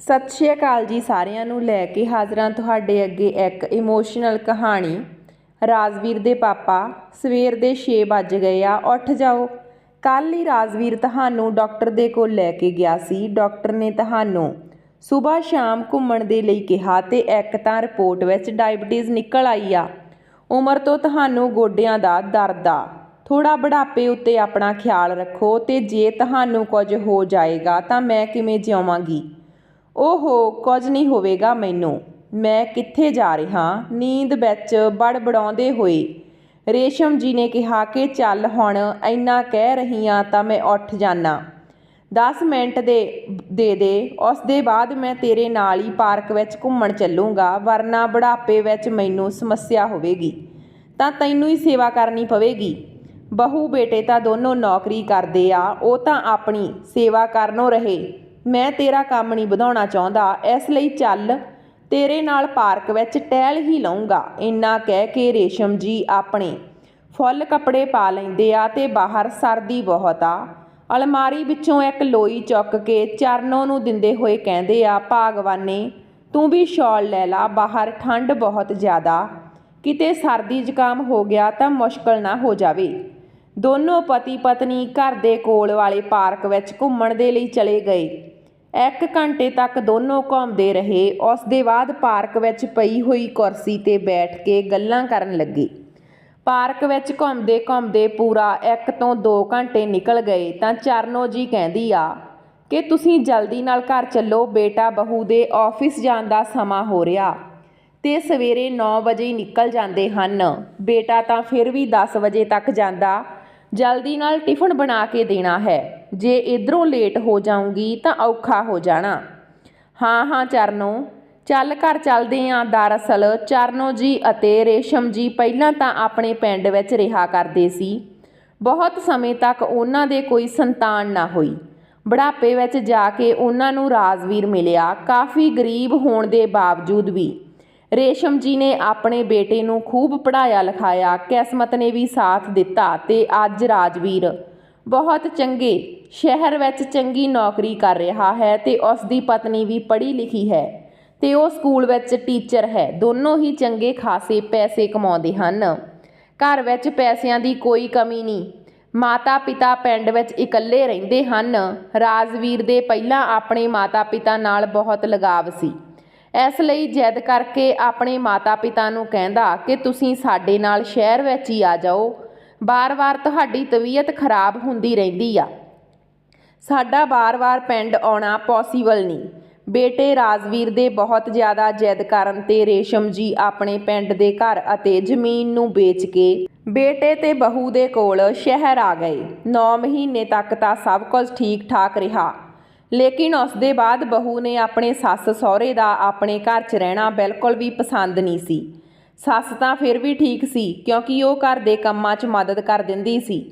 ਸਤਿ ਸ਼੍ਰੀ ਅਕਾਲ ਜੀ ਸਾਰਿਆਂ ਨੂੰ ਲੈ ਕੇ ਹਾਜ਼ਰਾਂ ਤੁਹਾਡੇ ਅੱਗੇ ਇੱਕ ਇਮੋਸ਼ਨਲ ਕਹਾਣੀ। ਰਾਜਵੀਰ ਦੇ ਪਾਪਾ ਸਵੇਰ ਦੇ 6 ਵੱਜ ਗਏ ਆ, ਉੱਠ ਜਾਓ। ਕੱਲ ਹੀ ਰਾਜਵੀਰ ਤੁਹਾਨੂੰ ਡਾਕਟਰ ਦੇ ਕੋਲ ਲੈ ਕੇ ਗਿਆ ਸੀ। ਡਾਕਟਰ ਨੇ ਤੁਹਾਨੂੰ ਸਵੇਰ ਸ਼ਾਮ ਘੁੰਮਣ ਦੇ ਲਈ ਕਿਹਾ ਤੇ ਇੱਕ ਤਾਂ ਰਿਪੋਰਟ ਵਿੱਚ ਡਾਇਬਟੀਜ਼ ਨਿਕਲ ਆਈ ਆ। ਉਮਰ ਤੋਂ ਤੁਹਾਨੂੰ ਗੋਡਿਆਂ ਦਾ ਦਰਦ ਆ। ਥੋੜਾ ਬੁਢਾਪੇ ਉੱਤੇ ਆਪਣਾ ਖਿਆਲ ਰੱਖੋ ਤੇ ਜੇ ਤੁਹਾਨੂੰ ਕੁਝ ਹੋ ਜਾਏਗਾ ਤਾਂ ਮੈਂ ਕਿਵੇਂ ਜਿਉਵਾਂਗੀ? ਓਹੋ ਕੁਝ ਨਹੀਂ ਹੋਵੇਗਾ ਮੈਨੂੰ। ਮੈਂ ਕਿੱਥੇ ਜਾ ਰਿਹਾ? ਨੀਂਦ ਵਿੱਚ ਬੜਬੜਾਉਂਦੇ ਹੋਏ। ਰੇਸ਼ਮ ਜੀ ਨੇ ਕਿਹਾ ਕਿ ਚੱਲ ਹੁਣ ਇੰਨਾ ਕਹਿ ਰਹੀ ਆ ਤਾਂ ਮੈਂ ਉੱਠ ਜਾਣਾ 10 ਮਿੰਟ ਦੇ ਦੇ ਦੇ। ਉਸ ਦੇ ਬਾਅਦ ਮੈਂ ਤੇਰੇ ਨਾਲ ਹੀ ਪਾਰਕ ਵਿੱਚ ਘੁੰਮਣ ਚੱਲੂੰਗਾ, ਵਰਨਾ ਬੁਢਾਪੇ ਵਿੱਚ ਮੈਨੂੰ ਸਮੱਸਿਆ ਹੋਵੇਗੀ। ਤਾਂ ਤੈਨੂੰ ਹੀ ਸੇਵਾ ਕਰਨੀ ਪਵੇਗੀ। ਬਹੂ ਬੇਟੇ ਤਾਂ ਦੋਨੋਂ ਨੌਕਰੀ ਕਰਦੇ ਆ, ਉਹ ਤਾਂ ਆਪਣੀ ਸੇਵਾ ਕਰਨੋਂ ਰਹੇ। ਮੈਂ ਤੇਰਾ ਕੰਮ ਨਹੀਂ ਵਧਾਉਣਾ ਚਾਹੁੰਦਾ, ਇਸ ਲਈ ਚੱਲ। ਤੇਰੇ ਨਾਲ ਪਾਰਕ ਵਿੱਚ ਟਹਿਲ ਹੀ ਲਊਂਗਾ। ਇੰਨਾ ਕਹਿ ਕੇ ਰੇਸ਼ਮ ਜੀ ਆਪਣੇ ਫੁੱਲ ਕੱਪੜੇ ਪਾ ਲੈਂਦੇ ਆ ਤੇ ਬਾਹਰ ਸਰਦੀ ਬਹੁਤ ਆ। ਅਲਮਾਰੀ ਵਿੱਚੋਂ ਇੱਕ ਲੋਈ ਚੁੱਕ ਕੇ ਚਰਨੋਂ ਨੂੰ ਦਿੰਦੇ ਹੋਏ ਕਹਿੰਦੇ ਆ, ਭਾਗਵਾਨੇ, ਤੂੰ ਵੀ ਸ਼ਾਲ ਲੈ ਲਾ, ਬਾਹਰ ਠੰਡ ਬਹੁਤ ਜ਼ਿਆਦਾ। ਕਿਤੇ ਸਰਦੀ ਜ਼ੁਕਾਮ ਹੋ ਗਿਆ ਤਾਂ ਮੁਸ਼ਕਲ ਨਾ ਹੋ ਜਾਵੇ। ਦੋਨੋਂ ਪਤੀ ਪਤਨੀ ਘਰ ਦੇ ਕੋਲ ਵਾਲੇ ਪਾਰਕ ਵਿੱਚ ਘੁੰਮਣ ਦੇ ਲਈ ਚਲੇ ਗਏ। ਇੱਕ ਘੰਟੇ ਤੱਕ ਦੋਨੋਂ ਘੁੰਮਦੇ ਰਹੇ। ਉਸ ਦੇ ਬਾਅਦ ਪਾਰਕ ਵਿੱਚ ਪਈ ਹੋਈ ਕੁਰਸੀ ਤੇ ਬੈਠ ਕੇ ਗੱਲਾਂ ਕਰਨ ਲੱਗੇ। ਪਾਰਕ ਵਿੱਚ ਘੁੰਮਦੇ ਘੁੰਮਦੇ ਪੂਰਾ 1 ਤੋਂ 2 ਘੰਟੇ ਨਿਕਲ ਗਏ। ਤਾਂ ਚਰਨੋ ਜੀ ਕਹਿੰਦੀ ਆ, ਕਿ ਤੁਸੀਂ ਜਲਦੀ ਨਾਲ ਘਰ ਚੱਲੋ, ਬੇਟਾ ਬਹੂ ਦੇ ਆਫਿਸ ਜਾਣ ਦਾ ਸਮਾਂ ਹੋ ਰਿਹਾ। ਤੇ ਸਵੇਰੇ 9 ਵਜੇ ਨਿਕਲ ਜਾਂਦੇ ਹਨ। ਬੇਟਾ ਤਾਂ ਫਿਰ ਵੀ 10 ਵਜੇ ਤੱਕ ਜਾਂਦਾ। ਜਲਦੀ ਨਾਲ ਟਿਫਨ ਬਣਾ ਕੇ ਦੇਣਾ ਹੈ। ਜੇ ਇਧਰੋਂ ਲੇਟ ਹੋ ਜਾਊਂਗੀ ਤਾਂ ਔਖਾ ਹੋ ਜਾਣਾ। ਹਾਂ ਹਾਂ, ਚਰਨੋ। ਚੱਲ ਘਰ ਚੱਲਦੇ ਆਂ ਦਰਅਸਲ। ਚਰਨੋ ਜੀ ਅਤੇ ਰੇਸ਼ਮ ਜੀ ਪਹਿਲਾਂ ਤਾਂ ਆਪਣੇ ਪਿੰਡ ਵਿੱਚ ਰਿਹਾ ਕਰਦੇ ਸੀ। ਬਹੁਤ ਸਮੇਂ ਤੱਕ ਉਹਨਾਂ ਦੇ ਕੋਈ ਸੰਤਾਨ ਨਾ ਹੋਈ। ਬੁਢਾਪੇ ਵਿੱਚ ਜਾ ਕੇ ਉਹਨਾਂ ਨੂੰ ਰਾਜਵੀਰ ਮਿਲਿਆ। ਕਾਫੀ ਗਰੀਬ ਹੋਣ ਦੇ ਬਾਵਜੂਦ ਵੀ ਰੇਸ਼ਮ ਜੀ ਨੇ ਆਪਣੇ ਬੇਟੇ ਨੂੰ ਖੂਬ ਪੜਾਇਆ ਲਿਖਾਇਆ, ਕਿਸਮਤ ਨੇ ਵੀ ਸਾਥ ਦਿੱਤਾ ਤੇ ਅੱਜ ਰਾਜਵੀਰ ਬਹੁਤ ਚੰਗੇ ਸ਼ਹਿਰ ਵਿੱਚ ਚੰਗੀ ਨੌਕਰੀ ਕਰ ਰਿਹਾ ਹੈ ਤੇ ਉਸ ਦੀ ਪਤਨੀ ਵੀ ਪੜ੍ਹੀ ਲਿਖੀ ਹੈ ਤੇ ਉਹ ਸਕੂਲ ਵਿੱਚ ਟੀਚਰ ਹੈ। ਦੋਨੋਂ ਹੀ ਚੰਗੇ ਖਾਸੇ ਪੈਸੇ ਕਮਾਉਂਦੇ ਹਨ। ਘਰ ਵਿੱਚ ਪੈਸਿਆਂ ਦੀ ਕੋਈ ਕਮੀ ਨਹੀਂ। ਮਾਤਾ ਪਿਤਾ ਪਿੰਡ ਵਿੱਚ ਇਕੱਲੇ ਰਹਿੰਦੇ ਹਨ। ਰਾਜਵੀਰ ਦੇ ਪਹਿਲਾਂ ਆਪਣੇ ਮਾਤਾ ਪਿਤਾ ਨਾਲ ਬਹੁਤ ਲਗਾਵ ਸੀ। ਇਸ ਲਈ ਜਿੱਦ ਕਰਕੇ ਆਪਣੇ ਮਾਤਾ ਪਿਤਾ ਨੂੰ ਕਹਿੰਦਾ ਕਿ ਤੁਸੀਂ ਸਾਡੇ ਨਾਲ ਸ਼ਹਿਰ ਵਿੱਚ ਹੀ ਆ ਜਾਓ। ਬਾਰ-ਬਾਰ ਤੁਹਾਡੀ ਤਬੀਅਤ ਖਰਾਬ ਹੁੰਦੀ ਰਹਿੰਦੀ ਆ। ਸਾਡਾ ਬਾਰ-ਬਾਰ ਪਿੰਡ ਆਉਣਾ ਪੋਸੀਬਲ ਨਹੀਂ। ਬੇਟੇ ਰਾਜਵੀਰ ਦੇ ਬਹੁਤ ਜ਼ਿਆਦਾ ਜਿੱਦ ਕਰਨ ਤੇ ਰੇਸ਼ਮ ਜੀ ਆਪਣੇ ਪਿੰਡ ਦੇ ਘਰ ਅਤੇ ਜ਼ਮੀਨ ਨੂੰ ਵੇਚ ਕੇ ਬੇਟੇ ਤੇ ਬਹੂ ਦੇ ਕੋਲ ਸ਼ਹਿਰ ਆ ਗਏ। 9 ਮਹੀਨੇ ਤੱਕ ਤਾਂ ਸਭ ਕੁਝ ਠੀਕ ਠਾਕ ਰਿਹਾ। ਲੇਕਿਨ ਉਸ ਦੇ ਬਾਅਦ ਬਹੂ ਨੇ ਆਪਣੇ ਸੱਸ ਸਹੁਰੇ ਦਾ ਆਪਣੇ ਘਰ 'ਚ ਰਹਿਣਾ ਬਿਲਕੁਲ ਵੀ ਪਸੰਦ ਨਹੀਂ ਸੀ। ਸੱਸ ਤਾਂ ਫਿਰ ਵੀ ਠੀਕ ਸੀ, ਕਿਉਂਕਿ ਉਹ ਘਰ ਦੇ ਕੰਮਾਂ 'ਚ ਮਦਦ ਕਰ ਦਿੰਦੀ ਸੀ।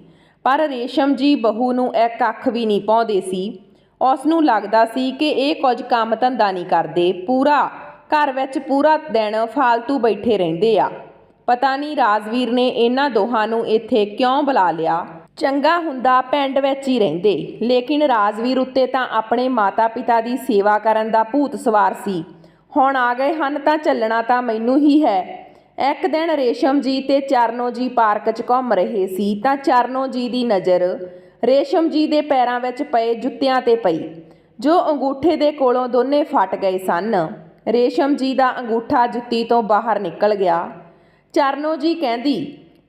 ਪਰ ਰੇਸ਼ਮ ਜੀ ਬਹੂ ਨੂੰ ਇੱਕ ਅੱਖ ਵੀ ਨਹੀਂ ਪਾਉਂਦੇ ਸੀ। ਉਸ ਨੂੰ ਲੱਗਦਾ ਸੀ ਕਿ ਇਹ ਕੁਝ ਕੰਮ ਧੰਦਾ ਨਹੀਂ ਕਰਦੇ, ਪੂਰਾ ਘਰ ਵਿੱਚ ਪੂਰਾ ਦਿਨ ਫਾਲਤੂ ਬੈਠੇ ਰਹਿੰਦੇ ਆ। ਪਤਾ ਨਹੀਂ ਰਾਜਵੀਰ ਨੇ ਇਹਨਾਂ ਦੋਹਾਂ ਨੂੰ ਇੱਥੇ ਕਿਉਂ ਬੁਲਾ ਲਿਆ। ਚੰਗਾ ਹੁੰਦਾ ਪਿੰਡ ਵਿੱਚ ਹੀ ਰਹਿੰਦੇ। ਲੇਕਿਨ ਰਾਜਵੀਰ ਉੱਤੇ ਤਾਂ ਆਪਣੇ ਮਾਤਾ-ਪਿਤਾ ਦੀ ਸੇਵਾ ਕਰਨ ਦਾ ਭੂਤ ਸਵਾਰ ਸੀ। ਹੁਣ ਆ ਗਏ ਹਨ ਤਾਂ ਚੱਲਣਾ ਤਾਂ ਮੈਨੂੰ ਹੀ ਹੈ। ਇੱਕ ਦਿਨ ਰੇਸ਼ਮ ਜੀ ਤੇ ਚਰਨੋ ਜੀ ਪਾਰਕ 'ਚ ਘੁੰਮ ਰਹੇ ਸੀ ਤਾਂ ਚਰਨੋ ਜੀ ਦੀ ਨਜ਼ਰ ਰੇਸ਼ਮ ਜੀ ਦੇ ਪੈਰਾਂ ਵਿੱਚ ਪਏ ਜੁੱਤਿਆਂ ਤੇ ਪਈ, ਜੋ ਅੰਗੂਠੇ ਦੇ ਕੋਲੋਂ ਦੋਨੇ ਫਟ ਗਏ ਸਨ। ਰੇਸ਼ਮ ਜੀ ਦਾ ਅੰਗੂਠਾ ਜੁੱਤੀ ਤੋਂ ਬਾਹਰ ਨਿਕਲ ਗਿਆ। ਚਰਨੋ ਜੀ ਕਹਿੰਦੀ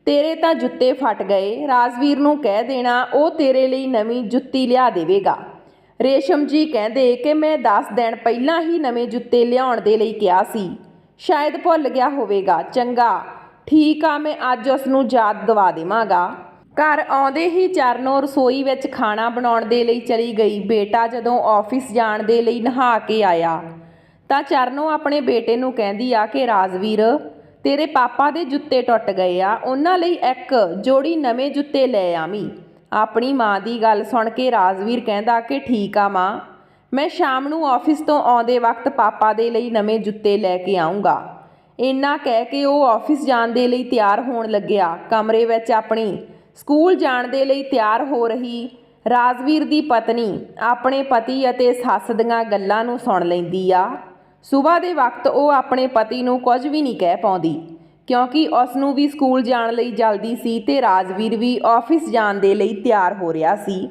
ਤੇਰੇ ਤਾਂ ਜੁੱਤੇ ਫਟ ਗਏ, ਰਾਜਵੀਰ ਨੂੰ ਕਹਿ ਦੇਣਾ, ਉਹ ਤੇਰੇ ਲਈ ਨਵੀਂ ਜੁੱਤੀ ਲਿਆ ਦੇਵੇਗਾ। ਰੇਸ਼ਮ ਜੀ ਕਹਿੰਦੇ ਕਿ ਮੈਂ 10 ਦਿਨ ਪਹਿਲਾਂ ਹੀ ਨਵੇਂ ਜੁੱਤੇ ਲਿਆਉਣ ਦੇ ਲਈ ਕਿਹਾ ਸੀ। ਸ਼ਾਇਦ ਭੁੱਲ ਗਿਆ ਹੋਵੇਗਾ, ਚੰਗਾ। ਠੀਕ ਆ, ਮੈਂ ਅੱਜ ਉਸ ਨੂੰ ਯਾਦ ਦਿਵਾ ਦੇਵਾਂਗਾ। ਘਰ ਆਉਂਦੇ ਹੀ ਚਰਨੋ ਰਸੋਈ ਵਿੱਚ ਖਾਣਾ ਬਣਾਉਣ ਦੇ ਲਈ ਚਲੀ ਗਈ। ਬੇਟਾ ਜਦੋਂ ਆਫਿਸ ਜਾਣ ਦੇ ਲਈ ਨਹਾ ਕੇ ਆਇਆ, ਤਾਂ ਚਰਨੋ ਆਪਣੇ ਬੇਟੇ ਨੂੰ ਕਹਿੰਦੀ ਆ ਕਿ ਰਾਜਵੀਰ ਤੇਰੇ ਪਾਪਾ ਦੇ ਜੁੱਤੇ ਟੁੱਟ ਗਏ ਆ, ਉਹਨਾਂ ਲਈ ਇੱਕ ਜੋੜੀ ਨਵੇਂ ਜੁੱਤੇ ਲੈ ਆਵੀਂ। ਆਪਣੀ ਮਾਂ ਦੀ ਗੱਲ ਸੁਣ ਕੇ ਰਾਜਵੀਰ ਕਹਿੰਦਾ ਕਿ ਠੀਕ ਆ ਮਾਂ, ਮੈਂ ਸ਼ਾਮ ਨੂੰ ਆਫਿਸ ਤੋਂ ਆਉਂਦੇ ਵਕਤ ਪਾਪਾ ਦੇ ਲਈ ਨਵੇਂ ਜੁੱਤੇ ਲੈ ਕੇ ਆਉਂਗਾ ਇੰਨਾ ਕਹਿ ਕੇ ਉਹ ਆਫਿਸ ਜਾਣ ਦੇ ਲਈ ਤਿਆਰ ਹੋਣ ਲੱਗਿਆ। ਕਮਰੇ ਵਿੱਚ ਆਪਣੀ ਸਕੂਲ ਜਾਣ ਦੇ ਲਈ ਤਿਆਰ ਹੋ ਰਹੀ ਰਾਜਵੀਰ ਦੀ ਪਤਨੀ ਆਪਣੇ ਪਤੀ ਅਤੇ ਸੱਸ ਦੀਆਂ ਗੱਲਾਂ ਨੂੰ ਸੁਣ ਲੈਂਦੀ ਆ। ਸਵੇਰ ਦੇ ਵਕਤ ਉਹ ਆਪਣੇ ਪਤੀ ਨੂੰ ਕੁਝ ਵੀ ਨਹੀਂ ਕਹਿ ਪਾਉਂਦੀ, ਕਿਉਂਕਿ ਉਸ ਨੂੰ ਵੀ ਸਕੂਲ ਜਾਣ ਲਈ ਜਲਦੀ ਸੀ ਤੇ ਰਾਜਵੀਰ ਵੀ ਆਫਿਸ ਜਾਣ ਦੇ ਲਈ ਤਿਆਰ ਹੋ ਰਿਹਾ ਸੀ।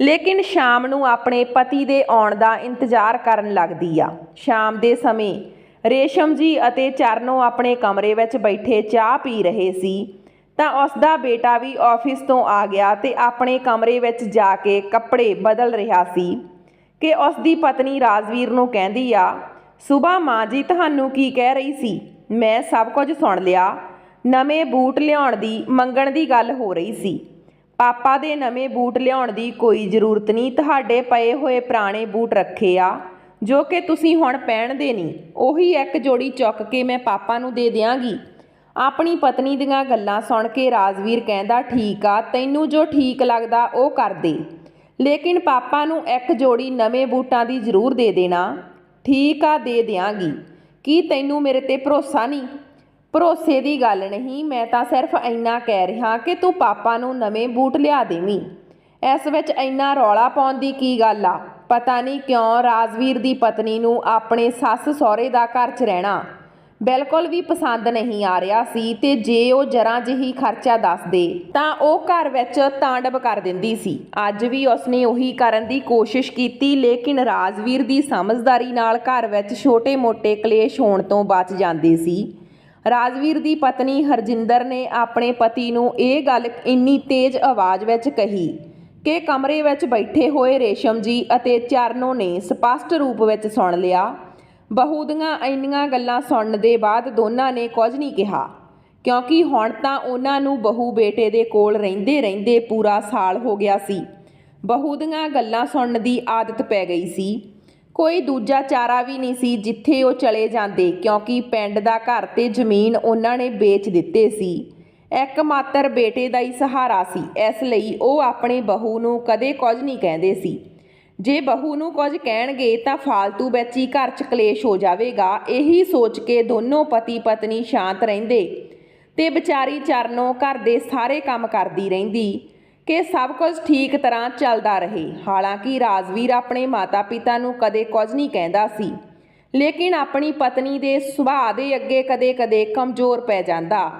ਲੇਕਿਨ ਸ਼ਾਮ ਨੂੰ ਆਪਣੇ ਪਤੀ ਦੇ ਆਉਣ ਦਾ ਇੰਤਜ਼ਾਰ ਕਰਨ ਲੱਗਦੀ ਆ। ਸ਼ਾਮ ਦੇ ਸਮੇਂ ਰੇਸ਼ਮ ਜੀ ਅਤੇ ਚਰਨੋ ਆਪਣੇ ਕਮਰੇ ਵਿੱਚ ਬੈਠੇ ਚਾਹ ਪੀ ਰਹੇ ਸੀ, ਤਾਂ ਉਸ ਦਾ ਬੇਟਾ ਵੀ ਆਫਿਸ ਤੋਂ ਆ ਗਿਆ ਤੇ ਆਪਣੇ ਕਮਰੇ ਵਿੱਚ ਜਾ ਕੇ ਕੱਪੜੇ ਬਦਲ ਰਿਹਾ ਸੀ। ਕਿ ਉਸ ਦੀ ਪਤਨੀ ਰਾਜਵੀਰ ਨੂੰ ਕਹਿੰਦੀ ਆ ਸੁਬਾ ਮਾਂ ਜੀ ਤੁਹਾਨੂੰ ਕੀ ਕਹਿ ਰਹੀ ਸੀ? ਮੈਂ ਸਭ ਕੁਝ ਸੁਣ ਲਿਆ। ਨਵੇਂ ਬੂਟ ਲਿਆਉਣ ਦੀ, ਮੰਗਣ ਦੀ ਗੱਲ ਹੋ ਰਹੀ ਸੀ। ਪਾਪਾ ਦੇ ਨਵੇਂ ਬੂਟ ਲਿਆਉਣ ਦੀ ਕੋਈ ਜ਼ਰੂਰਤ ਨਹੀਂ। ਤੁਹਾਡੇ ਪਏ ਹੋਏ ਪੁਰਾਣੇ ਬੂਟ ਰੱਖੇ ਆ, ਜੋ ਕਿ ਤੁਸੀਂ ਹੁਣ ਪਹਿਨਦੇ ਨਹੀਂ। ਉਹੀ ਇੱਕ ਜੋੜੀ ਚੁੱਕ ਕੇ ਮੈਂ ਪਾਪਾ ਨੂੰ ਦੇ ਦਿਆਂਗੀ। ਆਪਣੀ ਪਤਨੀ ਦੀਆਂ ਗੱਲਾਂ ਸੁਣ ਕੇ ਰਾਜਵੀਰ ਕਹਿੰਦਾ, ਠੀਕ ਆ, ਤੈਨੂੰ ਜੋ ਠੀਕ ਲੱਗਦਾ, ਉਹ ਕਰ ਦੇ। ਲੇਕਿਨ ਪਾਪਾ ਨੂੰ ਇੱਕ ਜੋੜੀ ਨਵੇਂ ਬੂਟਾਂ ਦੀ ਜ਼ਰੂਰ ਦੇ ਦੇਣਾ। ਠੀਕ ਆ, ਦੇ ਦਿਆਂਗੀ। ਕੀ ਤੈਨੂੰ ਮੇਰੇ ਤੇ ਭਰੋਸਾ ਨਹੀਂ? ਭਰੋਸੇ ਦੀ ਗੱਲ ਨਹੀਂ, ਮੈਂ ਤਾਂ ਸਿਰਫ ਇੰਨਾ ਕਹਿ ਰਿਹਾ ਕਿ ਤੂੰ ਪਾਪਾ ਨੂੰ ਨਵੇਂ ਬੂਟ ਲਿਆ ਦੇਵੀਂ। ਇਸ ਵਿੱਚ ਇੰਨਾ ਰੌਲਾ ਪਾਉਣ ਦੀ ਕੀ ਗੱਲ ਆ? ਪਤਾ ਨਹੀਂ ਕਿਉਂ ਰਾਜਵੀਰ ਦੀ ਪਤਨੀ ਨੂੰ ਆਪਣੇ ਸੱਸ ਸਹੁਰੇ ਦਾ ਘਰ 'ਚ ਰਹਿਣਾ। ਬਿਲਕੁਲ ਵੀ ਪਸੰਦ ਨਹੀਂ ਆ ਰਿਹਾ ਸੀ ਤੇ ਜੇ ਉਹ ਜ਼ਰਾ ਜਿਹੀ ਖਰਚਾ ਦੱਸਦੇ ਤਾਂ ਉਹ ਘਰ ਵਿੱਚ ਤਾਂਡਵ ਕਰ ਦਿੰਦੀ ਸੀ। ਅੱਜ ਵੀ ਉਸਨੇ ਉਹੀ ਕਰਨ ਦੀ ਕੋਸ਼ਿਸ਼ ਕੀਤੀ, ਲੇਕਿਨ ਰਾਜਵੀਰ ਦੀ ਸਮਝਦਾਰੀ ਨਾਲ ਘਰ ਵਿੱਚ ਛੋਟੇ-ਮੋਟੇ ਕਲੇਸ਼ ਹੋਣ ਤੋਂ ਬਚ ਜਾਂਦੇ ਸੀ। ਰਾਜਵੀਰ ਦੀ ਪਤਨੀ ਹਰਜਿੰਦਰ ਨੇ ਆਪਣੇ ਪਤੀ ਨੂੰ ਇਹ ਗੱਲ ਇੰਨੀ ਤੇਜ਼ ਆਵਾਜ਼ ਵਿੱਚ ਕਹੀ ਕਿ ਕਮਰੇ ਵਿੱਚ ਬੈਠੇ ਹੋਏ ਰੇਸ਼ਮ ਜੀ ਅਤੇ ਚਰਨੋ ਨੇ ਸਪਸ਼ਟ ਰੂਪ ਵਿੱਚ ਸੁਣ ਲਿਆ ਬਹੂ ਦੀਆਂ ਇੰਨੀਆਂ ਗੱਲਾਂ ਸੁਣਨ ਦੇ ਬਾਅਦ ਦੋਨਾਂ ਨੇ ਕੁਝ ਨਹੀਂ ਕਿਹਾ। ਕਿਉਂਕਿ ਹੁਣ ਤਾਂ ਉਹਨਾਂ ਨੂੰ ਬਹੂ ਬੇਟੇ ਦੇ ਕੋਲ ਰਹਿੰਦੇ ਰਹਿੰਦੇ ਪੂਰਾ ਸਾਲ ਹੋ ਗਿਆ ਸੀ। ਬਹੂ ਦੀਆਂ ਗੱਲਾਂ ਸੁਣਨ ਦੀ ਆਦਤ ਪੈ ਗਈ ਸੀ। ਕੋਈ ਦੂਜਾ ਚਾਰਾ ਵੀ ਨਹੀਂ ਸੀ ਜਿੱਥੇ ਉਹ ਚਲੇ ਜਾਂਦੇ, ਕਿਉਂਕਿ ਪਿੰਡ ਦਾ ਘਰ ਤੇ ਜ਼ਮੀਨ ਉਹਨਾਂ ਨੇ ਵੇਚ ਦਿੱਤੇ ਸੀ। ਇੱਕ ਮਾਤਰ ਬੇਟੇ ਦਾ ਹੀ ਸਹਾਰਾ ਸੀ। ਇਸ ਲਈ ਉਹ ਆਪਣੇ ਬਹੂ ਨੂੰ ਕਦੇ ਕੁਝ ਨਹੀਂ ਕਹਿੰਦੇ ਸੀ। ਜੇ ਬਹੂ ਨੂੰ ਕੁਝ ਕਹਿਣਗੇ ਤਾਂ ਫਾਲਤੂ ਵਿੱਚ ਹੀ ਘਰ 'ਚ ਕਲੇਸ਼ ਹੋ ਜਾਵੇਗਾ। ਇਹੀ ਸੋਚ ਕੇ ਦੋਨੋਂ ਪਤੀ ਪਤਨੀ ਸ਼ਾਂਤ ਰਹਿੰਦੇ ਤੇ ਵਿਚਾਰੀ ਚਰਨੋਂ ਘਰ ਦੇ ਸਾਰੇ ਕੰਮ ਕਰਦੀ ਰਹਿੰਦੀ ਕਿ ਸਭ ਕੁਝ ਠੀਕ ਤਰ੍ਹਾਂ ਚੱਲਦਾ ਰਹੇ। ਹਾਲਾਂਕਿ ਰਾਜਵੀਰ ਆਪਣੇ ਮਾਤਾ-ਪਿਤਾ ਨੂੰ ਕਦੇ ਕੁਝ ਨਹੀਂ ਕਹਿੰਦਾ ਸੀ, ਲੇਕਿਨ ਆਪਣੀ ਪਤਨੀ ਦੇ ਸੁਭਾਅ ਦੇ ਅੱਗੇ ਕਦੇ-ਕਦੇ ਕਮਜ਼ੋਰ ਪੈ ਜਾਂਦਾ।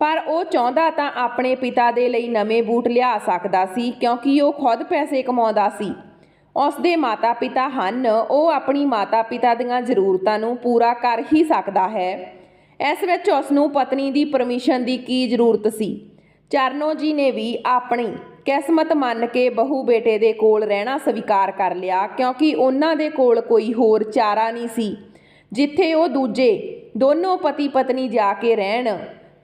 ਪਰ ਉਹ ਚਾਹੁੰਦਾ ਤਾਂ ਆਪਣੇ ਪਿਤਾ ਦੇ ਲਈ ਨਵੇਂ ਬੂਟ ਲਿਆ ਸਕਦਾ ਸੀ, ਕਿਉਂਕਿ ਉਹ ਖੁਦ ਪੈਸੇ ਕਮਾਉਂਦਾ ਸੀ। ਉਸ ਦੇ ਮਾਤਾ-ਪਿਤਾ ਹਨ, ਉਹ ਆਪਣੀ ਮਾਤਾ-ਪਿਤਾ ਦੀਆਂ ਜ਼ਰੂਰਤਾਂ ਨੂੰ ਪੂਰਾ ਕਰ ਹੀ ਸਕਦਾ ਹੈ। ਇਸ ਵਿੱਚ ਉਸ ਨੂੰ ਪਤਨੀ ਦੀ ਪਰਮਿਸ਼ਨ ਦੀ ਕੀ ਜ਼ਰੂਰਤ ਸੀ? ਚਰਨੋ ਜੀ ਨੇ ਵੀ ਆਪਣੀ ਕਿਸਮਤ ਮੰਨ ਕੇ ਬਹੂ ਬੇਟੇ ਦੇ ਕੋਲ ਰਹਿਣਾ ਸਵੀਕਾਰ ਕਰ ਲਿਆ, ਕਿਉਂਕਿ ਉਹਨਾਂ ਦੇ ਕੋਲ ਕੋਈ ਹੋਰ ਚਾਰਾ ਨਹੀਂ ਸੀ। ਜਿੱਥੇ ਉਹ ਦੂਜੇ ਦੋਨੋਂ ਪਤੀ ਪਤਨੀ ਜਾ ਕੇ ਰਹਿਣ,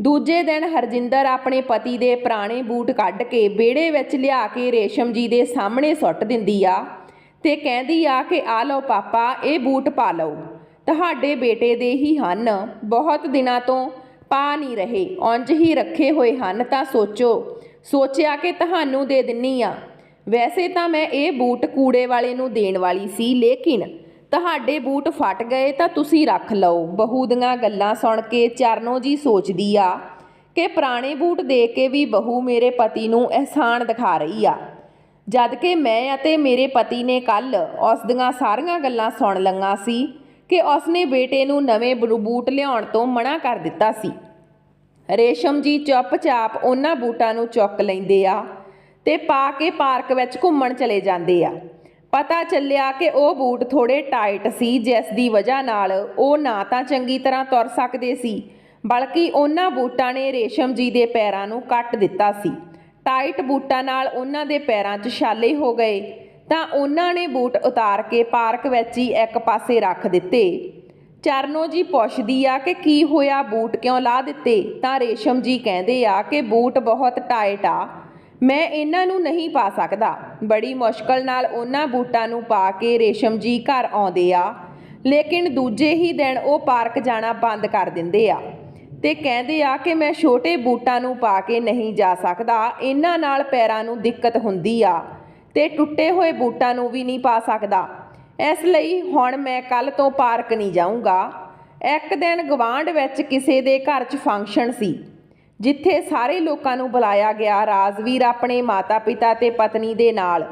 ਦੂਜੇ ਦਿਨ ਹਰਜਿੰਦਰ ਆਪਣੇ ਪਤੀ ਦੇ ਪੁਰਾਣੇ ਬੂਟ ਕੱਢ ਕੇ ਵਿਹੜੇ ਵਿੱਚ ਲਿਆ ਕੇ ਰੇਸ਼ਮ ਜੀ ਦੇ ਸਾਹਮਣੇ ਸੁੱਟ ਦਿੰਦੀ ਆ। ਤੇ ਕਹਿੰਦੀ ਆ ਕਿ ਆ ਲਓ ਪਾਪਾ, ਇਹ ਬੂਟ ਪਾ ਲਓ। ਤੁਹਾਡੇ ਬੇਟੇ ਦੇ ਹੀ ਹਨ। ਬਹੁਤ ਦਿਨਾਂ ਤੋਂ ਪਾ ਨਹੀਂ ਰਹੇ। ਉਂਝ ਹੀ ਰੱਖੇ ਹੋਏ ਹਨ ਤਾਂ ਸੋਚੋ। ਸੋਚਿਆ ਕਿ ਤੁਹਾਨੂੰ ਦੇ ਦਿੰਨੀ ਆ। ਵੈਸੇ ਤਾਂ ਮੈਂ ਇਹ ਬੂਟ ਕੂੜੇ ਵਾਲੇ ਨੂੰ ਦੇਣ ਵਾਲੀ ਸੀ, ਲੇਕਿਨ ਤੁਹਾਡੇ ਬੂਟ ਫਟ ਗਏ ਤਾਂ ਤੁਸੀਂ ਰੱਖ ਲਓ। ਬਹੂ ਦੀਆਂ ਗੱਲਾਂ ਸੁਣ ਕੇ ਚਰਨੋ ਜੀ ਸੋਚਦੀ ਆ ਕਿ ਪੁਰਾਣੇ ਬੂਟ ਦੇ ਕੇ ਵੀ ਬਹੂ ਮੇਰੇ ਪਤੀ ਨੂੰ ਅਹਿਸਾਨ ਦਿਖਾ ਰਹੀ ਆ। ਜਦ ਕਿ ਮੈਂ ਅਤੇ ਮੇਰੇ ਪਤੀ ਨੇ ਕੱਲ ਉਸ ਦੀਆਂ ਸਾਰੀਆਂ ਗੱਲਾਂ ਸੁਣ ਲੰਗਾ ਸੀ ਕਿ ਉਸਨੇ ਬੇਟੇ ਨੂੰ ਨਵੇਂ ਬਰੂ- ਬੂਟ ਲਿਆਉਣ ਤੋਂ ਮਨਾ ਕਰ ਦਿੱਤਾ ਸੀ। ਰੇਸ਼ਮ ਜੀ ਚੁੱਪਚਾਪ ਉਹਨਾਂ ਬੂਟਾਂ ਨੂੰ ਚੁੱਕ ਲੈਂਦੇ ਆ ਤੇ ਪਾ ਕੇ ਪਾਰਕ ਵਿੱਚ ਘੁੰਮਣ ਚਲੇ ਜਾਂਦੇ ਆ। ਪਤਾ ਚੱਲਿਆ ਕਿ ਉਹ ਬੂਟ ਥੋੜੇ ਟਾਈਟ ਸੀ, ਜਿਸ ਦੀ ਵਜ੍ਹਾ ਨਾਲ ਉਹ ਨਾ ਤਾਂ ਚੰਗੀ ਤਰ੍ਹਾਂ ਤੁਰ ਸਕਦੇ ਸੀ, ਬਲਕਿ ਉਹਨਾਂ ਬੂਟਾਂ ਨੇ ਰੇਸ਼ਮ ਜੀ ਦੇ ਪੈਰਾਂ ਨੂੰ ਕੱਟ ਦਿੱਤਾ ਸੀ। ਟਾਈਟ ਬੂਟਾਂ ਨਾਲ ਉਹਨਾਂ ਦੇ ਪੈਰਾਂ 'ਚ ਛਾਲੇ ਹੋ ਗਏ ਤਾਂ ਉਹਨਾਂ ਨੇ ਬੂਟ ਉਤਾਰ ਕੇ ਪਾਰਕ ਵਿੱਚ ਹੀ ਇੱਕ ਪਾਸੇ ਰੱਖ ਦਿੱਤੇ। ਚਰਨੋ ਜੀ ਪੁੱਛਦੀ ਆ ਕਿ ਕੀ ਹੋਇਆ, ਬੂਟ ਕਿਉਂ ਲਾ ਦਿੱਤੇ? ਤਾਂ ਰੇਸ਼ਮ ਜੀ ਕਹਿੰਦੇ ਆ ਕਿ ਬੂਟ ਬਹੁਤ ਟਾਈਟ ਆ, ਮੈਂ ਇਹਨਾਂ ਨੂੰ ਨਹੀਂ ਪਾ ਸਕਦਾ। ਬੜੀ ਮੁਸ਼ਕਲ ਨਾਲ ਉਹਨਾਂ ਬੂਟਾਂ ਨੂੰ ਪਾ ਕੇ ਰੇਸ਼ਮ ਜੀ ਘਰ ਆਉਂਦੇ ਆ, ਲੇਕਿਨ ਦੂਜੇ ਹੀ ਦਿਨ ਉਹ ਪਾਰਕ ਜਾਣਾ ਬੰਦ ਕਰ ਦਿੰਦੇ ਆ। ਤੇ ਕਹਿੰਦੇ ਆ ਕਿ ਮੈਂ ਛੋਟੇ ਬੂਟਾਂ ਨੂੰ ਪਾ ਕੇ ਨਹੀਂ ਜਾ ਸਕਦਾ, ਇਹਨਾਂ ਨਾਲ ਪੈਰਾਂ ਨੂੰ ਦਿੱਕਤ ਹੁੰਦੀ ਆ ਤੇ ਟੁੱਟੇ ਹੋਏ ਬੂਟਾਂ ਨੂੰ ਵੀ ਨਹੀਂ ਪਾ ਸਕਦਾ। ਇਸ ਲਈ ਹੁਣ ਮੈਂ ਕੱਲ ਤੋਂ ਪਾਰਕ ਨਹੀਂ ਜਾਊਂਗਾ। ਇੱਕ ਦਿਨ ਗਵਾਂਢ ਵਿੱਚ ਕਿਸੇ ਦੇ ਘਰ 'ਚ ਫੰਕਸ਼ਨ ਸੀ, ਜਿੱਥੇ ਸਾਰੇ ਲੋਕਾਂ ਨੂੰ ਬੁਲਾਇਆ ਗਿਆ ਰਾਜਵੀਰ ਆਪਣੇ ਮਾਤਾ-ਪਿਤਾ ਤੇ ਪਤਨੀ ਦੇ ਨਾਲ।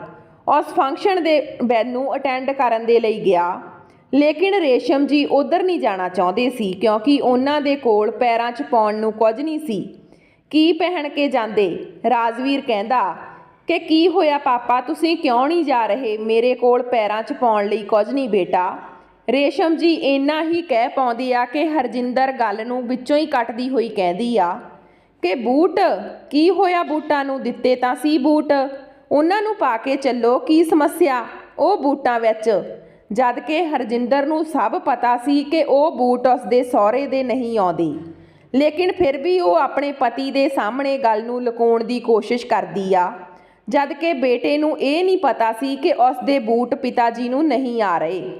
ਉਸ ਫੰਕਸ਼ਨ ਦੇ ਬੈ- ਨੂੰ ਅਟੈਂਡ ਕਰਨ ਦੇ ਲਈ ਗਿਆ। ਲੇਕਿਨ ਰੇਸ਼ਮ ਜੀ ਉਧਰ ਨਹੀਂ ਜਾਣਾ ਚਾਹੁੰਦੇ ਸੀ ਕਿਉਂਕਿ ਉਹਨਾਂ ਦੇ ਕੋਲ ਪੈਰਾਂ 'ਚ ਪਾਉਣ ਨੂੰ ਕੁਝ ਨਹੀਂ ਸੀ। ਕੀ ਪਹਿਨ ਕੇ ਜਾਂਦੇ? ਰਾਜਵੀਰ ਕਹਿੰਦਾ, ਕਿ ਕੀ ਹੋਇਆ ਪਾਪਾ? ਤੁਸੀਂ ਕਿਉਂ ਨਹੀਂ ਜਾ ਰਹੇ? ਮੇਰੇ ਕੋਲ ਪੈਰਾਂ 'ਚ ਪਾਉਣ ਲਈ ਕੁਝ ਨਹੀਂ ਬੇਟਾ। ਰੇਸ਼ਮ ਜੀ ਇੰਨਾ ਹੀ ਕਹਿ ਪਾਉਂਦੀ ਆ ਕਿ ਹਰਜਿੰਦਰ ਗੱਲ ਨੂੰ ਵਿੱਚੋਂ ਹੀ ਕੱਟਦੀ ਹੋਈ ਕਹਿੰਦੀ ਆ, ਕਿ ਬੂਟ? ਕੀ ਹੋਇਆ ਬੂਟਾਂ ਨੂੰ? ਦਿੱਤੇ ਤਾਂ ਸੀ ਬੂਟ। ਉਹਨਾਂ ਨੂੰ ਪਾ ਕੇ ਚੱਲੋ, ਕੀ ਸਮੱਸਿਆ? ਉਹ ਬੂਟਾਂ ਵਿੱਚ। ਜਦ ਕਿ ਹਰਜਿੰਦਰ ਨੂੰ ਸਭ ਪਤਾ ਸੀ ਕਿ ਉਹ ਬੂਟ ਉਸਦੇ ਸਹੁਰੇ ਦੇ ਨਹੀਂ ਆਉਂਦੇ। ਲੇਕਿਨ ਫਿਰ ਵੀ ਉਹ ਆਪਣੇ ਪਤੀ ਦੇ ਸਾਹਮਣੇ ਗੱਲ ਨੂੰ ਲੁਕਾਉਣ ਦੀ ਕੋਸ਼ਿਸ਼ ਕਰਦੀ ਆ। ਜਦ ਕਿ ਬੇਟੇ ਨੂੰ ਇਹ ਨਹੀਂ ਪਤਾ ਸੀ ਕਿ ਉਸਦੇ ਬੂਟ ਪਿਤਾ ਜੀ ਨੂੰ ਨਹੀਂ ਆ ਰਹੇ।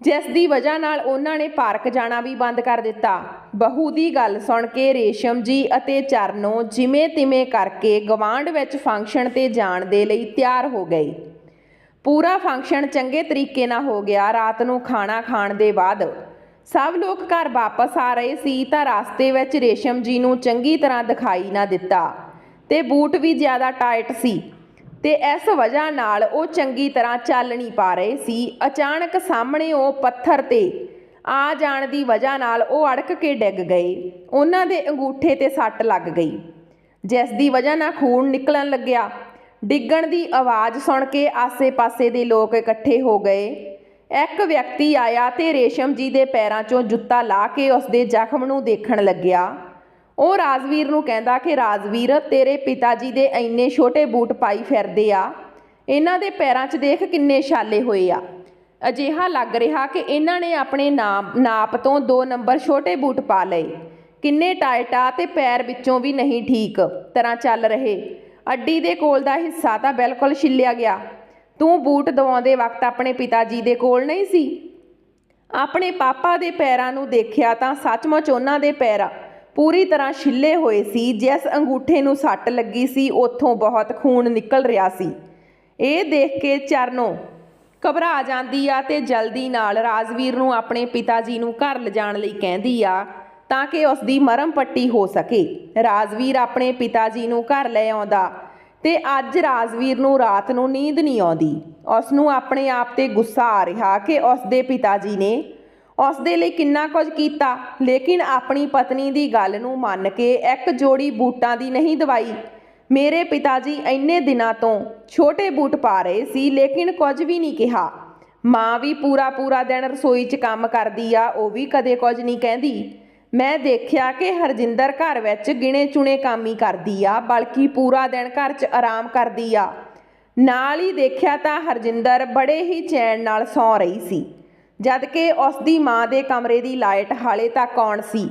ਜਿਸ ਦੀ ਵਜ੍ਹਾ ਨਾਲ ਉਹਨਾਂ ਨੇ ਪਾਰਕ ਜਾਣਾ ਵੀ ਬੰਦ ਕਰ ਦਿੱਤਾ। ਬਹੂ ਦੀ ਗੱਲ ਸੁਣ ਕੇ ਰੇਸ਼ਮ ਜੀ ਅਤੇ ਚਰਨੋ ਜਿਵੇਂ ਤਿਵੇਂ ਕਰਕੇ ਗਵਾਂਢ ਵਿੱਚ ਫੰਕਸ਼ਨ ਤੇ ਜਾਣ ਦੇ ਲਈ ਤਿਆਰ ਹੋ ਗਏ। ਪੂਰਾ ਫੰਕਸ਼ਨ ਚੰਗੇ ਤਰੀਕੇ ਨਾਲ ਹੋ ਗਿਆ, ਰਾਤ ਨੂੰ ਖਾਣਾ ਖਾਣ ਦੇ ਬਾਅਦ। ਸਭ ਲੋਕ ਘਰ ਵਾਪਸ ਆ ਰਹੇ ਸੀ ਤਾਂ ਰਸਤੇ ਵਿੱਚ ਰੇਸ਼ਮ ਜੀ ਨੂੰ ਚੰਗੀ ਤਰ੍ਹਾਂ ਦਿਖਾਈ ਨਾ ਦਿੱਤਾ ਤੇ ਬੂਟ ਵੀ ਜ਼ਿਆਦਾ ਟਾਈਟ ਸੀ ਤੇ ਇਸ ਵਜ੍ਹਾ ਨਾਲ ਉਹ ਚੰਗੀ ਤਰ੍ਹਾਂ ਚੱਲ ਨਹੀਂ ਪਾ ਰਹੇ ਸੀ। ਅਚਾਨਕ ਸਾਹਮਣੇ ਉਹ ਪੱਥਰ ਤੇ ਆ ਜਾਣ ਦੀ ਵਜ੍ਹਾ ਨਾਲ ਉਹ ਅੜਕ ਕੇ ਡਿੱਗ ਗਏ। ਉਹਨਾਂ ਦੇ ਅੰਗੂਠੇ ਤੇ ਸੱਟ ਲੱਗ ਗਈ। ਜਿਸ ਦੀ ਵਜ੍ਹਾ ਨਾਲ ਖੂਨ ਨਿਕਲਣ ਲੱਗਿਆ। ਡਿੱਗਣ ਦੀ ਆਵਾਜ਼ ਸੁਣ ਕੇ ਆਸੇ-ਪਾਸੇ ਦੇ ਲੋਕ ਇਕੱਠੇ ਹੋ ਗਏ। ਇੱਕ ਵਿਅਕਤੀ ਆਇਆ ਤੇ ਰੇਸ਼ਮ ਜੀ ਦੇ ਪੈਰਾਂ 'ਚੋਂ ਜੁੱਤਾ ਲਾ ਕੇ ਉਸਦੇ ਜ਼ਖਮ ਨੂੰ ਦੇਖਣ ਲੱਗਿਆ। ਉਹ ਰਾਜਵੀਰ ਨੂੰ ਕਹਿੰਦਾ ਕਿ, ਰਾਜਵੀਰ, ਤੇਰੇ ਪਿਤਾ ਜੀ ਦੇ ਇੰਨੇ ਛੋਟੇ ਬੂਟ ਪਾਈ ਫਿਰਦੇ ਆ। ਇਹਨਾਂ ਦੇ ਪੈਰਾਂ 'ਚ ਦੇਖ ਕਿੰਨੇ ਛਾਲੇ ਹੋਏ ਆ। ਅਜਿਹਾ ਲੱਗ ਰਿਹਾ ਕਿ ਇਹਨਾਂ ਨੇ ਆਪਣੇ ਨਾਮ, ਨਾਪ ਤੋਂ 2 ਨੰਬਰ ਛੋਟੇ ਬੂਟ ਪਾ ਲਏ। ਕਿੰਨੇ ਟਾਈਟ ਆ ਤੇ ਪੈਰ ਵਿੱਚੋਂ ਵੀ ਨਹੀਂ ਠੀਕ। ਤਰ੍ਹਾਂ ਚੱਲ ਰਹੇ। ਅੱਡੀ ਦੇ ਕੋਲ ਦਾ ਹਿੱਸਾ ਤਾਂ ਬਿਲਕੁਲ ਛਿੱਲਿਆ ਗਿਆ। ਤੂੰ ਬੂਟ ਦਵਾਉਂਦੇ ਵਕਤ ਆਪਣੇ ਪਿਤਾ ਜੀ ਦੇ ਕੋਲ ਨਹੀਂ ਸੀ। ਆਪਣੇ ਪਾਪਾ ਦੇ ਪੈਰਾਂ ਨੂੰ ਦੇਖਿਆ ਤਾਂ ਸੱਚਮੁੱਚ ਉਹਨਾਂ ਦੇ ਪੈਰ ਪੂਰੀ ਤਰ੍ਹਾਂ ਛਿੱਲੇ ਹੋਏ ਸੀ। ਜਿਸ ਅੰਗੂਠੇ ਨੂੰ ਸੱਟ ਲੱਗੀ ਸੀ, ਉੱਥੋਂ ਬਹੁਤ ਖੂਨ ਨਿਕਲ ਰਿਹਾ ਸੀ। ਇਹ ਦੇਖ ਕੇ ਚਰਨੋ ਘਬਰਾ ਜਾਂਦੀ ਆ ਤੇ ਜਲਦੀ ਨਾਲ ਰਾਜਵੀਰ ਨੂੰ ਆਪਣੇ ਪਿਤਾ ਜੀ ਨੂੰ ਘਰ ਲਿਜਾਣ ਲਈ ਕਹਿੰਦੀ ਆ ਤਾਂ ਕਿ ਉਸ ਦੀ ਮਰਮ ਪੱਟੀ ਹੋ ਸਕੇ। ਰਾਜਵੀਰ ਆਪਣੇ ਪਿਤਾ ਜੀ ਨੂੰ ਘਰ ਲੈ ਆਉਂਦਾ ਤੇ ਅੱਜ ਰਾਜਵੀਰ ਨੂੰ ਰਾਤ ਨੂੰ ਨੀਂਦ ਨਹੀਂ ਆਉਂਦੀ। ਉਸ ਨੂੰ ਆਪਣੇ ਆਪ ਤੇ ਗੁੱਸਾ ਆ ਰਿਹਾ ਕਿ ਉਸ ਦੇ ਪਿਤਾ ਜੀ ਨੇ ਉਸ ਦੇ ਲਈ ਕਿੰਨਾ ਕੁਝ ਕੀਤਾ, ਲੇਕਿਨ ਆਪਣੀ ਪਤਨੀ ਦੀ ਗੱਲ ਨੂੰ ਮੰਨ ਕੇ ਇੱਕ ਜੋੜੀ ਬੂਟਾਂ ਦੀ ਨਹੀਂ ਦਵਾਈ। ਮੇਰੇ ਪਿਤਾ ਜੀ ਇੰਨੇ ਦਿਨਾਂ ਤੋਂ ਛੋਟੇ ਬੂਟ ਪਾ ਰਹੇ ਸੀ, ਲੇਕਿਨ ਕੁਝ ਵੀ ਨਹੀਂ ਕਿਹਾ। ਮਾਂ ਵੀ ਪੂਰਾ ਪੂਰਾ ਦਿਨ ਰਸੋਈ 'ਚ ਕੰਮ ਕਰਦੀ ਆ, ਉਹ ਵੀ ਕਦੇ ਕੁਝ ਨਹੀਂ ਕਹਿੰਦੀ। ਮੈਂ ਦੇਖਿਆ ਕਿ ਹਰਜਿੰਦਰ ਘਰ ਵਿੱਚ ਗਿਣੇ ਚੁਣੇ ਕੰਮ ਹੀ ਕਰਦੀ ਆ, ਬਲਕਿ ਪੂਰਾ ਦਿਨ ਘਰ 'ਚ ਆਰਾਮ ਕਰਦੀ ਆ। ਨਾਲ ਹੀ ਦੇਖਿਆ ਤਾਂ ਹਰਜਿੰਦਰ ਬੜੇ ਹੀ ਚੈਨ ਨਾਲ ਸੌਂ ਰਹੀ ਸੀ ਜਦ ਕਿ ਉਸ ਦੀ ਮਾਂ ਦੇ ਕਮਰੇ ਦੀ ਲਾਈਟ ਹਾਲੇ ਤੱਕ ਆਉਣ ਸੀ।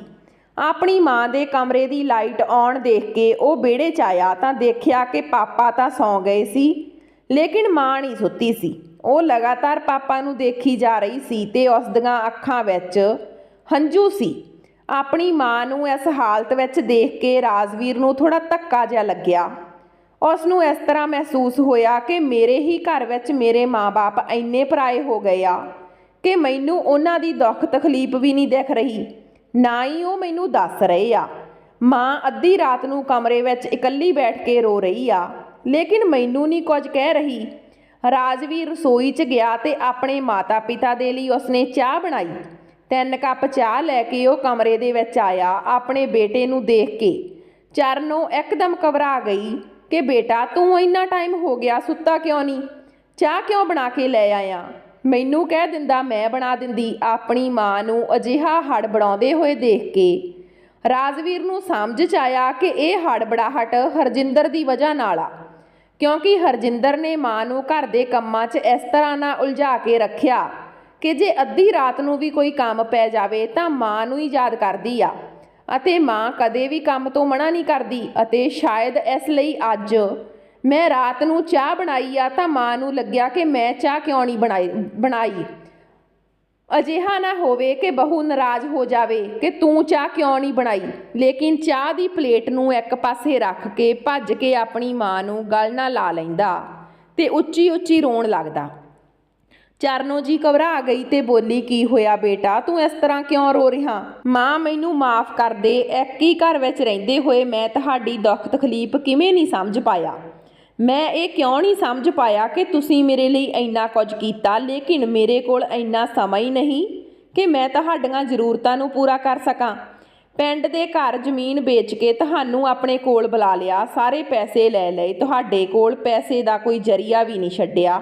ਆਪਣੀ ਮਾਂ ਦੇ ਕਮਰੇ ਦੀ ਲਾਈਟ ਆਉਣ ਦੇਖ ਕੇ ਉਹ ਵਿਹੜੇ 'ਚ ਆਇਆ ਤਾਂ ਦੇਖਿਆ ਕਿ ਪਾਪਾ ਤਾਂ ਸੌਂ ਗਏ ਸੀ, ਲੇਕਿਨ ਮਾਂ ਨਹੀਂ ਸੁੱਤੀ ਸੀ। ਉਹ ਲਗਾਤਾਰ ਪਾਪਾ ਨੂੰ ਦੇਖੀ ਜਾ ਰਹੀ ਸੀ ਤੇ ਉਸ ਦੀਆਂ ਅੱਖਾਂ ਵਿੱਚ ਹੰਝੂ ਸੀ। ਆਪਣੀ ਮਾਂ ਨੂੰ ਇਸ ਹਾਲਤ ਵਿੱਚ ਦੇਖ ਕੇ ਰਾਜਵੀਰ ਨੂੰ ਥੋੜਾ ਧੱਕਾ ਜਿਹਾ ਲੱਗਿਆ। ਉਸ ਨੂੰ ਇਸ ਤਰ੍ਹਾਂ ਮਹਿਸੂਸ ਹੋਇਆ ਕਿ ਮੇਰੇ ਹੀ ਘਰ ਵਿੱਚ ਮੇਰੇ ਮਾਪੇ ਇੰਨੇ ਪਰਾਏ ਹੋ ਗਏ ਆ ਕਿ ਮੈਨੂੰ ਉਹਨਾਂ ਦੀ ਦੁੱਖ ਤਕਲੀਫ ਵੀ ਨਹੀਂ ਦਿਖ ਰਹੀ, ਨਾ ਹੀ ਉਹ ਮੈਨੂੰ ਦੱਸ ਰਹੇ ਆ। ਮਾਂ ਅੱਧੀ ਰਾਤ ਨੂੰ ਕਮਰੇ ਵਿੱਚ ਇਕੱਲੀ ਬੈਠ ਕੇ ਰੋ ਰਹੀ ਆ, ਲੇਕਿਨ ਮੈਨੂੰ ਨਹੀਂ ਕੁਝ ਕਹਿ ਰਹੀ। ਰਾਜਵੀਰ ਰਸੋਈ 'ਚ ਗਿਆ ਤੇ ਆਪਣੇ ਮਾਤਾ-ਪਿਤਾ ਦੇ ਲਈ ਉਸਨੇ ਚਾਹ ਬਣਾਈ। ਤਿੰਨ ਕੱਪ ਚਾਹ ਲੈ ਕੇ ਉਹ ਕਮਰੇ ਦੇ ਵਿੱਚ ਆਇਆ ਆਪਣੇ ਬੇਟੇ ਨੂੰ ਦੇਖ ਕੇ। ਚਰਨੋਂ ਇੱਕਦਮ ਘਬਰਾ ਗਈ ਕਿ ਬੇਟਾ ਤੂੰ ਇੰਨਾ ਟਾਈਮ ਹੋ ਗਿਆ ਸੁੱਤਾ ਕਿਉਂ ਨਹੀਂ? ਚਾਹ ਕਿਉਂ ਬਣਾ ਕੇ ਲੈ ਆਇਆ? ਮੈਨੂੰ ਕਹਿ ਦਿੰਦਾ, ਮੈਂ ਬਣਾ ਦਿੰਦੀ। ਆਪਣੀ ਮਾਂ ਨੂੰ ਅਜਿਹਾ ਹੜ ਬਣਾਉਂਦੇ ਹੋਏ ਦੇਖ ਕੇ। ਰਾਜਵੀਰ ਨੂੰ ਸਮਝ ਚ ਆਇਆ ਕਿ ਇਹ ਹੜਬੜਾਹਟ ਹਰਜਿੰਦਰ ਦੀ ਵਜ੍ਹਾ ਨਾਲ ਆ। ਕਿਉਂਕਿ ਹਰਜਿੰਦਰ ਨੇ ਮਾਂ ਨੂੰ ਘਰ ਦੇ ਕੰਮਾਂ 'ਚ ਇਸ ਤਰ੍ਹਾਂ ਨਾਲ ਉਲਝਾ ਕੇ ਰੱਖਿਆ। ਕਿ ਜੇ ਅੱਧੀ ਰਾਤ ਨੂੰ ਵੀ ਕੋਈ ਕੰਮ ਪੈ ਜਾਵੇ ਤਾਂ ਮਾਂ ਨੂੰ ਹੀ ਯਾਦ ਕਰਦੀ ਆ। ਅਤੇ ਮਾਂ ਕਦੇ ਵੀ ਕੰਮ ਤੋਂ ਮਨਾ ਨਹੀਂ ਕਰਦੀ ਅਤੇ ਸ਼ਾਇਦ ਇਸ ਲਈ ਅੱਜ ਮੈਂ ਰਾਤ ਨੂੰ ਚਾਹ ਬਣਾਈ ਆ ਤਾਂ ਮਾਂ ਨੂੰ ਲੱਗਿਆ ਕਿ ਮੈਂ ਚਾਹ ਕਿਉਂ ਨਹੀਂ ਬਣਾਈ ਬਣਾਈ। ਅਜਿਹਾ ਨਾ ਹੋਵੇ ਕਿ ਬਹੂ ਨਾਰਾਜ਼ ਹੋ ਜਾਵੇ ਕਿ ਤੂੰ ਚਾਹ ਕਿਉਂ ਨਹੀਂ ਬਣਾਈ। ਲੇਕਿਨ ਚਾਹ ਦੀ ਪਲੇਟ ਨੂੰ ਇੱਕ ਪਾਸੇ ਰੱਖ ਕੇ ਭੱਜ ਕੇ ਆਪਣੀ ਮਾਂ ਨੂੰ ਗਲ ਨਾਲ ਲਾ ਲੈਂਦਾ ਤੇ ਉੱਚੀ ਉੱਚੀ ਰੋਣ ਲੱਗਦਾ। ਚਰਨੋ ਜੀ ਘਬਰਾ ਗਈ ਤੇ ਬੋਲੀ, ਕੀ ਹੋਇਆ ਬੇਟਾ? ਤੂੰ ਇਸ ਤਰ੍ਹਾਂ ਕਿਉਂ ਰੋ ਰਿਹਾ? ਮਾਂ, ਮੈਨੂੰ ਮਾਫ ਕਰ ਦੇ। ਇੱਕ ਹੀ ਘਰ ਵਿੱਚ ਰਹਿੰਦੇ ਹੋਏ ਮੈਂ ਤੁਹਾਡੀ ਦੁੱਖ ਤਕਲੀਫ ਕਿਵੇਂ ਨਹੀਂ ਸਮਝ ਪਾਇਆ? ਮੈਂ ਇਹ ਕਿਉਂ ਨਹੀਂ ਸਮਝ ਪਾਇਆ ਕਿ ਤੁਸੀਂ ਮੇਰੇ ਲਈ ਇੰਨਾ ਕੁਝ ਕੀਤਾ, ਲੇਕਿਨ ਮੇਰੇ ਕੋਲ ਇੰਨਾ ਸਮਾਂ ਹੀ ਨਹੀਂ ਕਿ ਮੈਂ ਤੁਹਾਡੀਆਂ ਜ਼ਰੂਰਤਾਂ ਨੂੰ ਪੂਰਾ ਕਰ ਸਕਾਂ? ਪਿੰਡ ਦੇ ਘਰ ਜ਼ਮੀਨ ਵੇਚ ਕੇ ਤੁਹਾਨੂੰ ਆਪਣੇ ਕੋਲ ਬੁਲਾ ਲਿਆ, ਸਾਰੇ ਪੈਸੇ ਲੈ ਲਏ, ਤੁਹਾਡੇ ਕੋਲ ਪੈਸੇ ਦਾ ਕੋਈ ਜਰੀਆ ਵੀ ਨਹੀਂ ਛੱਡਿਆ।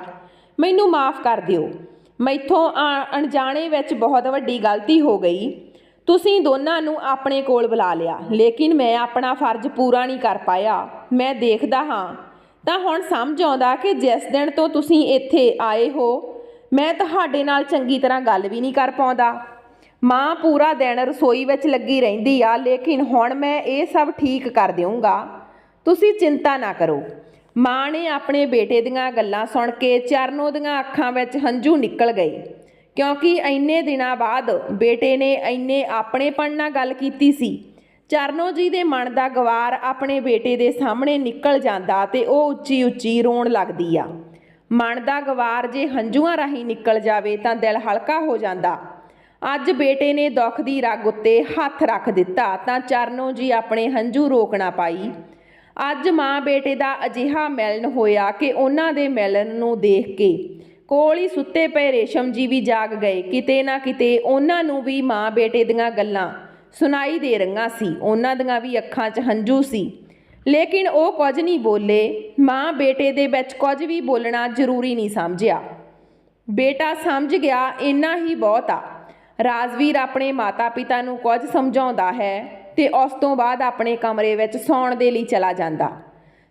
ਮੈਨੂੰ ਮਾਫ ਕਰ ਦਿਓ। ਮੈਥੋਂ ਆ- ਅਣਜਾਣੇ ਵਿੱਚ ਬਹੁਤ ਵੱਡੀ ਗਲਤੀ ਹੋ ਗਈ। ਤੁਸੀਂ ਦੋਨਾਂ ਨੂੰ ਆਪਣੇ ਕੋਲ ਬੁਲਾ ਲਿਆ, ਲੇਕਿਨ ਮੈਂ ਆਪਣਾ ਫਰਜ਼ ਪੂਰਾ ਨਹੀਂ ਕਰ ਪਾਇਆ। ਮੈਂ ਦੇਖਦਾ ਹਾਂ। ਤਾਂ ਹੁਣ ਸਮਝ ਆਉਂਦਾ ਕਿ ਜਿਸ ਦਿਨ ਤੋਂ ਤੁਸੀਂ ਇੱਥੇ ਆਏ ਹੋ, ਮੈਂ ਤੁਹਾਡੇ ਨਾਲ ਚੰਗੀ ਤਰ੍ਹਾਂ ਗੱਲ ਵੀ ਨਹੀਂ ਕਰ ਪਾਉਂਦਾ। ਮਾਂ ਪੂਰਾ ਦਿਨ ਰਸੋਈ ਵਿੱਚ ਲੱਗੀ ਰਹਿੰਦੀ ਆ, ਲੇਕਿਨ ਹੁਣ ਮੈਂ ਇਹ ਸਭ ਠੀਕ ਕਰ ਦਿਆਂਗਾ ਤੁਸੀਂ ਚਿੰਤਾ ਨਾ ਕਰੋ। ਮਾਂ ਨੇ ਆਪਣੇ ਬੇਟੇ ਦੀਆਂ ਗੱਲਾਂ ਸੁਣ ਕੇ ਚਰਨੋ ਦੀਆਂ ਅੱਖਾਂ ਵਿੱਚ ਹੰਝੂ ਨਿਕਲ ਗਏ। ਕਿਉਂਕਿ ਇੰਨੇ ਦਿਨਾਂ ਬਾਅਦ ਬੇਟੇ ਨੇ ਇੰਨੇ ਆਪਣੇਪਣ ਨਾਲ ਗੱਲ ਕੀਤੀ ਸੀ। ਚਰਨੋ ਜੀ ਦੇ ਮਨ ਦਾ ਗਵਾਰ ਆਪਣੇ ਬੇਟੇ ਦੇ ਸਾਹਮਣੇ ਨਿਕਲ ਜਾਂਦਾ ਤੇ ਉਹ ਉੱਚੀ ਉੱਚੀ ਰੋਣ ਲੱਗਦੀ ਆ। ਮਨ ਦਾ ਗਵਾਰ ਜੇ ਹੰਝੂਆਂ ਰਾਹੀਂ ਨਿਕਲ ਜਾਵੇ ਤਾਂ ਦਿਲ ਹਲਕਾ ਹੋ ਜਾਂਦਾ। ਅੱਜ ਬੇਟੇ ਨੇ ਦੁੱਖ ਦੀ ਰਗ ਉੱਤੇ ਹੱਥ ਰੱਖ ਦਿੱਤਾ ਤਾਂ ਚਰਨੋ ਜੀ ਆਪਣੇ ਹੰਝੂ ਰੋਕਣਾ ਪਾਈ। ਅੱਜ ਮਾਂ ਬੇਟੇ ਦਾ ਅਜਿਹਾ ਮਿਲਨ ਹੋਇਆ ਕਿ ਉਹਨਾਂ ਦੇ ਮਿਲਨ ਨੂੰ ਦੇਖ ਕੇ ਕੋਲ ਹੀ ਸੁੱਤੇ ਪਏ ਰੇਸ਼ਮ ਜੀ ਵੀ ਜਾਗ ਗਏ। ਕਿਤੇ ਨਾ ਕਿਤੇ ਉਹਨਾਂ ਨੂੰ ਵੀ ਮਾਂ ਬੇਟੇ ਦੀਆਂ ਗੱਲਾਂ ਸੁਣਾਈ ਦੇ ਰਹੀਆਂ ਸੀ। ਉਹਨਾਂ ਦੀਆਂ ਵੀ ਅੱਖਾਂ 'ਚ ਹੰਝੂ ਸੀ। ਲੇਕਿਨ ਉਹ ਕੁਝ ਨਹੀਂ ਬੋਲੇ। ਮਾਂ ਬੇਟੇ ਦੇ ਵਿੱਚ ਕੁਝ ਵੀ ਬੋਲਣਾ ਜ਼ਰੂਰੀ ਨਹੀਂ ਸਮਝਿਆ। ਬੇਟਾ ਸਮਝ ਗਿਆ, ਇੰਨਾ ਹੀ ਬਹੁਤ ਆ। ਰਾਜਵੀਰ ਆਪਣੇ ਮਾਤਾ-ਪਿਤਾ ਨੂੰ ਕੁਝ ਸਮਝਾਉਂਦਾ ਹੈ। ਤੇ ਉਸ ਤੋਂ ਬਾਅਦ ਆਪਣੇ ਕਮਰੇ ਵਿੱਚ ਸੌਣ ਦੇ ਲਈ ਚਲਾ ਜਾਂਦਾ।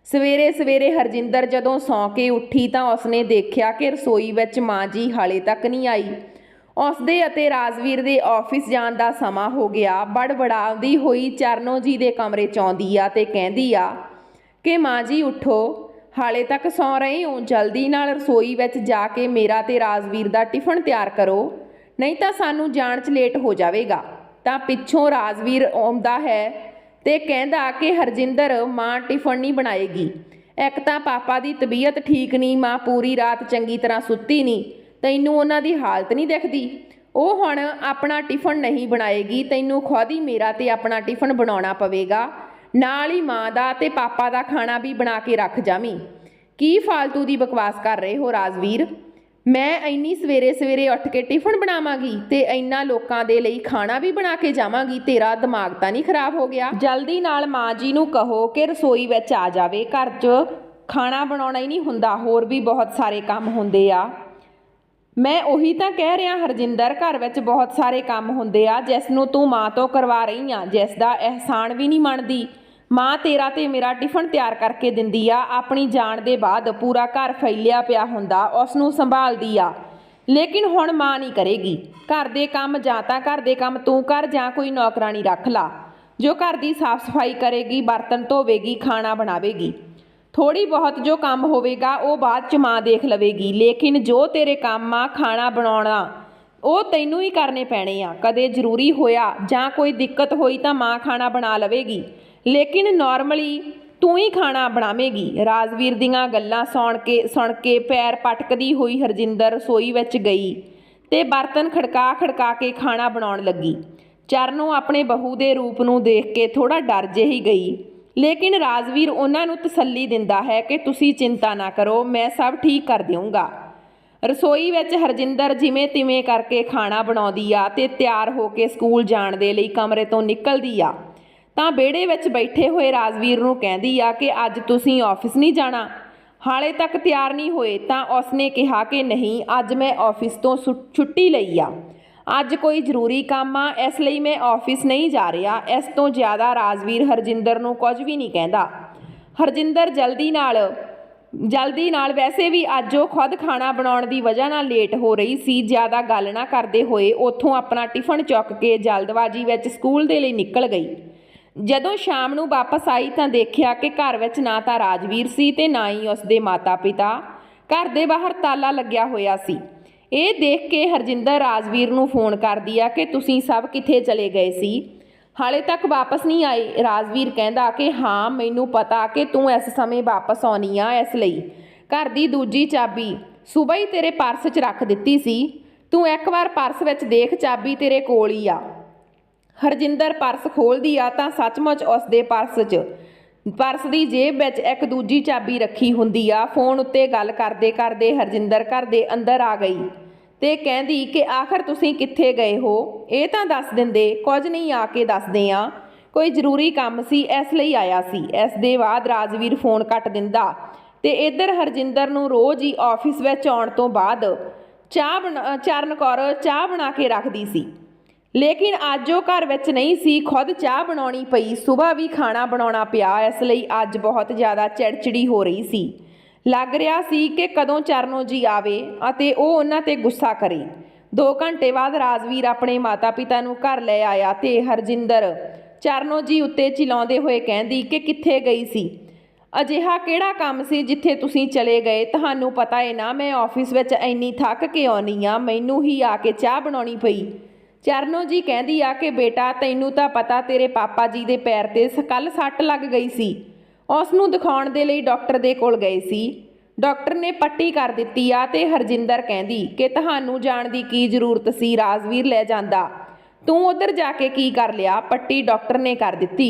ਸਵੇਰੇ ਸਵੇਰੇ ਹਰਜਿੰਦਰ ਜਦੋਂ ਸੌਂ ਕੇ ਉੱਠੀ ਤਾਂ ਉਸਨੇ ਦੇਖਿਆ ਕਿ ਰਸੋਈ ਵਿੱਚ ਮਾਂ ਜੀ ਹਾਲੇ ਤੱਕ ਨਹੀਂ ਆਈ। ਉਸਦੇ ਅਤੇ ਰਾਜਵੀਰ ਦੇ ਆਫਿਸ ਜਾਣ ਦਾ ਸਮਾਂ ਹੋ ਗਿਆ। ਬੜਬੜਾਉਂਦੀ ਹੋਈ ਚਰਨੋ ਜੀ ਦੇ ਕਮਰੇ ਚ ਆਉਂਦੀ ਆ ਤੇ ਕਹਿੰਦੀ ਆ ਕਿ ਮਾਂ ਜੀ ਉਠੋ, ਹਾਲੇ ਤੱਕ ਸੌਂ ਰਹੇ ਹੋ, ਜਲਦੀ ਨਾਲ ਰਸੋਈ ਵਿੱਚ ਜਾ ਕੇ ਮੇਰਾ ਤੇ ਰਾਜਵੀਰ ਦਾ ਟਿਫਨ ਤਿਆਰ ਕਰੋ, ਨਹੀਂ ਤਾਂ ਸਾਨੂੰ ਜਾਣ 'ਚ ਲੇਟ ਹੋ ਜਾਵੇਗਾ। ਤਾਂ ਪਿੱਛੋਂ ਰਾਜਵੀਰ ਆਉਂਦਾ ਹੈ ਤੇ ਕਹਿੰਦਾ ਕਿ ਹਰਜਿੰਦਰ ਮਾਂ ਟਿਫਨ ਨਹੀਂ ਬਣਾਏਗੀ। ਇੱਕ ਤਾਂ ਪਾਪਾ ਦੀ ਤਬੀਅਤ ਠੀਕ ਨਹੀਂ, ਮਾਂ ਪੂਰੀ ਰਾਤ ਚੰਗੀ ਤਰ੍ਹਾਂ ਸੁੱਤੀ ਨਹੀਂ, ਤੈਨੂੰ ਉਹਨਾਂ ਦੀ ਹਾਲਤ ਨਹੀਂ ਦਿਖਦੀ। ਉਹ ਹੁਣ ਆਪਣਾ ਟਿਫਨ ਨਹੀਂ ਬਣਾਏਗੀ, ਤੈਨੂੰ ਖੁਦ ਹੀ ਮੇਰਾ ਤੇ ਆਪਣਾ ਟਿਫਨ ਬਣਾਉਣਾ ਪਵੇਗਾ। ਨਾਲ ਹੀ ਮਾਂ ਦਾ ਤੇ ਪਾਪਾ ਦਾ ਖਾਣਾ ਵੀ ਬਣਾ ਕੇ ਰੱਖ ਜਾਵੀਂ। ਕੀ ਫਾਲਤੂ ਦੀ ਬਕਵਾਸ ਕਰ ਰਹੇ ਹੋ ਰਾਜਵੀਰ? ਮੈਂ ਇੰਨੀ ਸਵੇਰੇ ਸਵੇਰੇ ਉੱਠ ਕੇ ਟਿਫਨ ਬਣਾਵਾਂਗੀ ਤੇ ਇੰਨਾ ਲੋਕਾਂ ਦੇ ਲਈ ਖਾਣਾ ਵੀ ਬਣਾ ਕੇ ਜਾਵਾਂਗੀ, ਤੇਰਾ ਦਿਮਾਗ ਤਾਂ ਨਹੀਂ ਖਰਾਬ ਹੋ ਗਿਆ? ਜਲਦੀ ਨਾਲ ਮਾਂ ਜੀ ਨੂੰ ਕਹੋ ਕਿ ਰਸੋਈ ਵਿੱਚ ਆ ਜਾਵੇ, ਘਰ 'ਚ ਖਾਣਾ ਬਣਾਉਣਾ ਹੀ ਨਹੀਂ ਹੁੰਦਾ, ਹੋਰ ਵੀ ਬਹੁਤ ਸਾਰੇ ਕੰਮ ਹੁੰਦੇ ਆ। ਮੈਂ ਉਹੀ ਤਾਂ ਕਹਿ ਰਿਹਾ, ਹਰਜਿੰਦਰ, ਘਰ ਵਿੱਚ ਬਹੁਤ ਸਾਰੇ ਕੰਮ ਹੁੰਦੇ ਆ, ਜਿਸ ਨੂੰ ਤੂੰ ਮਾਂ ਤੋਂ ਕਰਵਾ ਰਹੀ ਆ, ਜਿਸ ਦਾ ਅਹਿਸਾਨ ਵੀ ਨਹੀਂ ਮੰਨਦੀ। ਮਾਂ ਤੇਰਾ ਤੇ ਮੇਰਾ ਟਿਫਨ ਤਿਆਰ ਕਰਕੇ ਦਿੰਦੀ ਆ। ਆਪਣੀ ਜਾਣ ਦੇ ਬਾਅਦ ਪੂਰਾ ਘਰ ਫੈਲਿਆ ਪਿਆ ਹੁੰਦਾ ਉਸ ਨੂੰ ਸੰਭਾਲਦੀ ਆ। ਲੇਕਿਨ ਹੁਣ ਮਾਂ ਨਹੀਂ ਕਰੇਗੀ। ਘਰ ਦੇ ਕੰਮ ਜਾਂ ਤਾਂ ਘਰ ਦੇ ਕੰਮ ਤੂੰ ਕਰ ਜਾਂ ਕੋਈ ਨੌਕਰਾਨੀ ਰੱਖ ਲਾ। ਜੋ ਘਰ ਦੀ ਸਾਫ਼ ਸਫ਼ਾਈ ਕਰੇਗੀ, ਬਰਤਨ ਧੋਵੇਗੀ, ਖਾਣਾ ਬਣਾਵੇਗੀ। ਥੋੜੀ ਬਹੁਤ ਜੋ ਕੰਮ ਹੋਵੇਗਾ, ਉਹ ਬਾਅਦ ਚ ਮਾਂ ਦੇਖ ਲਵੇਗੀ। ਲੇਕਿਨ ਜੋ ਤੇਰੇ ਕੰਮ ਆ, ਖਾਣਾ ਬਣਾਉਣਾ, ਉਹ ਤੈਨੂੰ ਹੀ ਕਰਨੇ ਪੈਣੇ ਆ। ਕਦੇ ਜ਼ਰੂਰੀ ਹੋਇਆ ਜਾਂ ਕੋਈ ਦਿੱਕਤ ਹੋਈ ਤਾਂ ਮਾਂ ਖਾਣਾ ਬਣਾ ਲਵੇਗੀ। ਲੇਕਿਨ ਨਾਰਮਲੀ ਤੂੰ ਹੀ ਖਾਣਾ ਬਣਾਵੇਂਗੀ। ਰਾਜਵੀਰ ਦੀਆਂ ਗੱਲਾਂ ਸੁਣ ਕੇ ਸੁਣ ਕੇ ਪੈਰ ਪਟਕਦੀ ਹੋਈ ਹਰਜਿੰਦਰ ਰਸੋਈ ਵਿੱਚ ਗਈ ਤੇ ਬਰਤਨ ਖੜਕਾ ਖੜਕਾ ਕੇ ਖਾਣਾ ਬਣਾਉਣ ਲੱਗੀ। ਚਰਨੋਂ ਆਪਣੇ ਬਹੂ ਦੇ ਰੂਪ ਨੂੰ ਦੇਖ ਕੇ ਥੋੜਾ ਡਰ ਜਿਹੀ ਗਈ। ਲੇਕਿਨ ਰਾਜਵੀਰ ਉਹਨਾਂ ਨੂੰ ਤਸੱਲੀ ਦਿੰਦਾ ਹੈ ਕਿ ਤੁਸੀਂ ਚਿੰਤਾ ਨਾ ਕਰੋ, ਮੈਂ ਸਭ ਠੀਕ ਕਰ ਦਿਆਂਗਾ ਰਸੋਈ ਵਿੱਚ ਹਰਜਿੰਦਰ ਜਿਵੇਂ ਤਿਵੇਂ ਕਰਕੇ ਖਾਣਾ ਬਣਾਉਂਦੀ ਆ ਤੇ ਤਿਆਰ ਹੋ ਕੇ ਸਕੂਲ ਜਾਣ ਦੇ ਲਈ ਕਮਰੇ ਤੋਂ ਨਿਕਲਦੀ ਆ। ਤਾਂ ਵਿਹੜੇ ਵਿੱਚ ਬੈਠੇ ਹੋਏ ਰਾਜਵੀਰ ਨੂੰ ਕਹਿੰਦੀ ਆ ਕਿ ਅੱਜ ਤੁਸੀਂ ਆਫਿਸ ਨਹੀਂ ਜਾਣਾ। ਹਾਲੇ ਤੱਕ ਤਿਆਰ ਨਹੀਂ ਹੋਏ ਤਾਂ ਉਸਨੇ ਕਿਹਾ ਕਿ ਨਹੀਂ, ਅੱਜ ਮੈਂ ਆਫਿਸ ਤੋਂ ਸੁ- ਛੁੱਟੀ ਲਈ ਆ। ਅੱਜ ਕੋਈ ਜ਼ਰੂਰੀ ਕੰਮ ਆ, ਇਸ ਲਈ ਮੈਂ ਆਫਿਸ ਨਹੀਂ ਜਾ ਰਿਹਾ। ਇਸ ਤੋਂ ਜ਼ਿਆਦਾ ਰਾਜਵੀਰ ਹਰਜਿੰਦਰ ਨੂੰ ਕੁਝ ਵੀ ਨਹੀਂ ਕਹਿੰਦਾ। ਹਰਜਿੰਦਰ ਜਲਦੀ ਨਾਲ ਜਲਦੀ ਨਾਲ ਵੈਸੇ ਵੀ ਅੱਜ ਉਹ ਖੁਦ ਖਾਣਾ ਬਣਾਉਣ ਦੀ ਵਜ੍ਹਾ ਨਾਲ ਲੇਟ ਹੋ ਰਹੀ ਸੀ, ਜ਼ਿਆਦਾ ਗੱਲ ਨਾ ਕਰਦੇ ਹੋਏ ਉੱਥੋਂ ਆਪਣਾ ਟਿਫਨ ਚੁੱਕ ਕੇ ਜਲਦਬਾਜ਼ੀ ਵਿੱਚ ਸਕੂਲ ਦੇ ਲਈ ਨਿਕਲ ਗਈ। ਜਦੋਂ ਸ਼ਾਮ ਨੂੰ ਵਾਪਸ ਆਈ ਤਾਂ ਦੇਖਿਆ ਕਿ ਘਰ ਵਿੱਚ ਨਾ ਤਾਂ ਰਾਜਵੀਰ ਸੀ ਤੇ ਨਾ ਹੀ ਉਸਦੇ ਮਾਤਾ-ਪਿਤਾ। ਘਰ ਦੇ ਬਾਹਰ ਤਾਲਾ ਲੱਗਿਆ ਹੋਇਆ ਸੀ। ਇਹ ਦੇਖ ਕੇ ਹਰਜਿੰਦਰ ਰਾਜਵੀਰ ਨੂੰ ਫੋਨ ਕਰਦੀ ਆ ਕਿ ਤੁਸੀਂ ਸਭ ਕਿੱਥੇ ਚਲੇ ਗਏ ਸੀ? ਹਾਲੇ ਤੱਕ ਵਾਪਸ ਨਹੀਂ ਆਏ ਰਾਜਵੀਰ ਕਹਿੰਦਾ ਕਿ ਹਾਂ, ਮੈਨੂੰ ਪਤਾ ਕਿ ਤੂੰ ਇਸ ਸਮੇਂ ਵਾਪਸ ਆਉਣੀ ਆ ਇਸ ਲਈ। ਘਰ ਦੀ ਦੂਜੀ ਚਾਬੀ ਸਵੇਰ ਹੀ ਤੇਰੇ ਪਰਸ 'ਚ ਰੱਖ ਦਿੱਤੀ ਸੀ। ਤੂੰ ਇੱਕ ਵਾਰ ਪਰਸ ਵਿੱਚ ਦੇਖ ਚਾਬੀ ਤੇਰੇ ਕੋਲ ਹੀ ਆ। ਹਰਜਿੰਦਰ ਪਰਸ ਖੋਲਦੀ ਆ ਤਾਂ ਸੱਚਮੁੱਚ ਉਸ ਦੇ ਪਰਸ 'ਚ। ਪਰਸ ਦੀ ਜੇਬ ਵਿੱਚ ਇੱਕ ਦੂਜੀ ਚਾਬੀ ਰੱਖੀ ਹੁੰਦੀ ਆ। ਫੋਨ ਉੱਤੇ ਗੱਲ ਕਰਦੇ ਕਰਦੇ ਹਰਜਿੰਦਰ ਘਰ ਦੇ ਅੰਦਰ ਆ ਗਈ ਤੇ ਕਹਿੰਦੀ ਕਿ ਆਖਰ ਤੁਸੀਂ ਕਿੱਥੇ ਗਏ ਹੋ? ਇਹ ਤਾਂ ਦੱਸ ਦਿੰਦੇ, ਕੁਝ ਨਹੀਂ ਆ ਕੇ ਦੱਸਦੇ ਆ। ਕੋਈ ਜ਼ਰੂਰੀ ਕੰਮ ਸੀ, ਇਸ ਲਈ ਆਇਆ ਸੀ। ਇਸ ਦੇ ਬਾਅਦ ਰਾਜਵੀਰ ਫੋਨ ਕੱਟ ਦਿੰਦਾ ਤੇ ਇੱਧਰ ਹਰਜਿੰਦਰ ਨੂੰ ਰੋਜ਼ ਹੀ ਆਫਿਸ ਵਿੱਚ ਆਉਣ ਤੋਂ ਬਾਅਦ ਚਾਹ ਬਣਾ, ਚਰਨ ਕੌਰ ਚਾਹ ਬਣਾ ਕੇ ਰੱਖਦੀ ਸੀ। ਲੇਕਿਨ ਅੱਜ ਉਹ ਘਰ ਵਿੱਚ ਨਹੀਂ ਸੀ, ਖੁਦ ਚਾਹ ਬਣਾਉਣੀ ਪਈ ਸਵੇਰ ਵੀ ਖਾਣਾ ਬਣਾਉਣਾ ਪਿਆ, ਇਸ ਲਈ ਅੱਜ ਬਹੁਤ ਜ਼ਿਆਦਾ ਚਿੜਚਿੜੀ ਹੋ ਰਹੀ ਸੀ। ਲੱਗ ਰਿਹਾ ਸੀ ਕਿ ਕਦੋਂ ਚਰਨੋ ਜੀ ਆਵੇ ਅਤੇ ਉਹ ਉਹਨਾਂ ਤੇ ਗੁੱਸਾ ਕਰੇ। 2 ਘੰਟੇ ਬਾਅਦ ਰਾਜਵੀਰ ਆਪਣੇ ਮਾਤਾ-ਪਿਤਾ ਨੂੰ ਘਰ ਲੈ ਆਇਆ ਤੇ ਹਰਜਿੰਦਰ ਚਰਨੋ ਜੀ ਉੱਤੇ ਚਿਲਾਉਂਦੇ ਹੋਏ ਕਹਿੰਦੀ ਕਿ ਕਿੱਥੇ ਗਈ ਸੀ? ਅਜਿਹਾ ਕਿਹੜਾ ਕੰਮ ਸੀ ਜਿੱਥੇ ਤੁਸੀਂ ਚਲੇ ਗਏ? ਤੁਹਾਨੂੰ ਪਤਾ ਹੈ ਨਾ, ਮੈਂ ਆਫਿਸ ਵਿੱਚ ਇੰਨੀ ਥੱਕ ਕੇ ਆਉਣੀ ਆ ਮੈਨੂੰ ਹੀ ਆ ਕੇ ਚਾਹ ਬਣਾਉਣੀ ਪਈ। ਚਰਨੋ ਜੀ ਕਹਿੰਦੀ ਆ ਕਿ ਬੇਟਾ, ਤੈਨੂੰ ਤਾਂ ਪਤਾ ਤੇਰੇ ਪਾਪਾ ਜੀ ਦੇ ਪੈਰ ਤੇ ਕੱਲ ਸੱਟ ਲੱਗ ਗਈ ਸੀ। ਉਸ ਨੂੰ ਦਿਖਾਉਣ ਦੇ ਲਈ ਡਾਕਟਰ ਦੇ ਕੋਲ ਗਏ ਸੀ। ਡਾਕਟਰ ਨੇ ਪੱਟੀ ਕਰ ਦਿੱਤੀ ਆ ਤੇ ਹਰਜਿੰਦਰ ਕਹਿੰਦੀ ਕਿ ਤੁਹਾਨੂੰ ਜਾਣ ਦੀ ਕੀ ਜ਼ਰੂਰਤ ਸੀ, ਰਾਜਵੀਰ ਲੈ ਜਾਂਦਾ। ਤੂੰ ਉਧਰ ਜਾ ਕੇ ਕੀ ਕਰ ਲਿਆ? ਪੱਟੀ ਡਾਕਟਰ ਨੇ ਕਰ ਦਿੱਤੀ।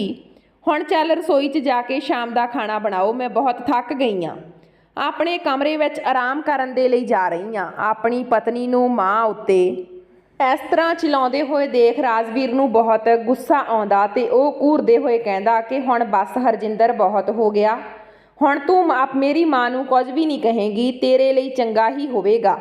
ਹੁਣ ਚੱਲ ਰਸੋਈ 'ਚ ਜਾ ਕੇ ਸ਼ਾਮ ਦਾ ਖਾਣਾ ਬਣਾਓ, ਮੈਂ ਬਹੁਤ ਥੱਕ ਗਈ ਆ। ਆਪਣੇ ਕਮਰੇ ਵਿੱਚ ਆਰਾਮ ਕਰਨ ਦੇ ਲਈ ਜਾ ਰਹੀ ਆ, ਆਪਣੀ ਪਤਨੀ ਨੂੰ ਮਾਂ ਉੱਤੇ। ਇਸ ਤਰ੍ਹਾਂ ਚਲਾਉਂਦੇ ਹੋਏ ਦੇਖ ਰਾਜਵੀਰ ਨੂੰ ਬਹੁਤ ਗੁੱਸਾ ਆਉਂਦਾ ਤੇ ਉਹ ਘੂਰਦੇ ਹੋਏ ਕਹਿੰਦਾ ਕਿ ਹੁਣ ਬਸ ਹਰਜਿੰਦਰ ਬਹੁਤ ਹੋ ਗਿਆ। ਹੁਣ ਤੂੰ ਆਪ ਮੇਰੀ ਮਾਂ ਨੂੰ ਕੁਝ ਵੀ ਨਹੀਂ ਕਹੇਂਗੀ, ਤੇਰੇ ਲਈ ਚੰਗਾ ਹੀ ਹੋਵੇਗਾ।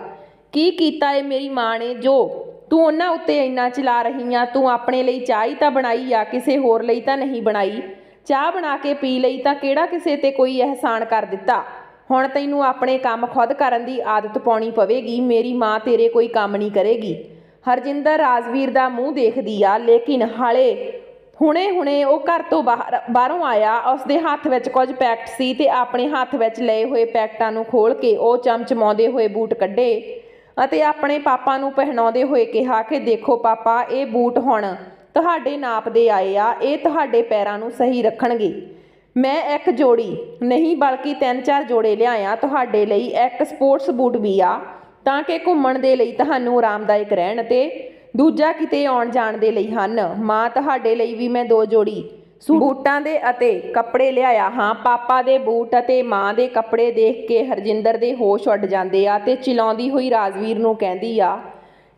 ਕੀ ਕੀਤਾ ਏ ਮੇਰੀ ਮਾਂ ਨੇ? ਜੋ, ਤੂੰ ਉਹਨਾਂ ਉੱਤੇ ਇੰਨਾ ਚਲਾ ਰਹੀ ਆ, ਤੂੰ ਆਪਣੇ ਲਈ ਚਾਹ ਹੀ ਤਾਂ ਬਣਾਈ ਆ, ਕਿਸੇ ਹੋਰ ਲਈ ਤਾਂ ਨਹੀਂ ਬਣਾਈ। ਚਾਹ ਬਣਾ ਕੇ ਪੀ ਲਈ ਤਾਂ ਕਿਹੜਾ ਕਿਸੇ ਤੇ ਕੋਈ ਅਹਿਸਾਨ ਕਰ ਦਿੱਤਾ? ਹੁਣ ਤੈਨੂੰ ਆਪਣੇ ਕੰਮ ਖੁਦ ਕਰਨ ਦੀ ਆਦਤ ਪਾਉਣੀ ਪਵੇਗੀ, ਮੇਰੀ ਮਾਂ ਤੇਰੇ ਕੋਈ ਕੰਮ ਨਹੀਂ ਕਰੇਗੀ। ਹਰਜਿੰਦਰ ਰਾਜਵੀਰ ਦਾ ਮੂੰਹ ਦੇਖਦੀ ਆ, ਲੇਕਿਨ ਹਾਲੇ ਹੁਣੇ-ਹੁਣੇ ਉਹ ਘਰ ਤੋਂ ਬਾਹਰ, ਬਾਹਰੋਂ ਆਇਆ, ਉਸਦੇ ਹੱਥ ਵਿੱਚ ਕੁਝ ਪੈਕਟ ਸੀ ਤੇ ਆਪਣੇ ਹੱਥ ਵਿੱਚ ਲਏ ਹੋਏ ਪੈਕਟਾਂ ਨੂੰ ਖੋਲ ਕੇ ਉਹ ਚਮਚਮਾਉਂਦੇ ਹੋਏ ਬੂਟ ਕੱਢੇ ਅਤੇ ਆਪਣੇ ਪਾਪਾ ਨੂੰ ਪਹਿਨਾਉਂਦੇ ਹੋਏ ਕਿਹਾ ਕਿ ਦੇਖੋ ਪਾਪਾ, ਇਹ ਬੂਟ ਹੁਣ ਤੁਹਾਡੇ ਨਾਪ ਦੇ ਆਏ ਆ, ਇਹ ਤੁਹਾਡੇ ਪੈਰਾਂ ਨੂੰ ਸਹੀ ਰੱਖਣਗੇ। ਮੈਂ ਇੱਕ ਜੋੜੀ, ਨਹੀਂ ਬਲਕਿ ਤਿੰਨ ਚਾਰ ਜੋੜੇ ਲਿਆਇਆ, ਤੁਹਾਡੇ ਲਈ ਇੱਕ ਸਪੋਰਟਸ ਬੂਟ ਵੀ ਆ। ਤਾਂ ਕਿ ਘੁੰਮਣ ਦੇ ਲਈ ਤੁਹਾਨੂੰ ਆਰਾਮਦਾਇਕ ਰਹਿਣ ਅਤੇ ਦੂਜਾ ਕਿਤੇ ਆਉਣ ਜਾਣ ਦੇ ਲਈ ਹਨ। ਮਾਂ, ਤੁਹਾਡੇ ਲਈ ਵੀ ਮੈਂ ਦੋ ਜੋੜੀ ਸੂ- ਬੂਟਾਂ ਦੇ ਅਤੇ ਕੱਪੜੇ ਲਿਆਇਆ ਹਾਂ। ਪਾਪਾ ਦੇ ਬੂਟ ਅਤੇ ਮਾਂ ਦੇ ਕੱਪੜੇ ਦੇਖ ਕੇ ਹਰਜਿੰਦਰ ਦੇ ਹੋਸ਼ ਉੱਡ ਜਾਂਦੇ ਆ ਤੇ ਚਿਲਾਉਂਦੀ ਹੋਈ ਰਾਜਵੀਰ ਨੂੰ ਕਹਿੰਦੀ ਆ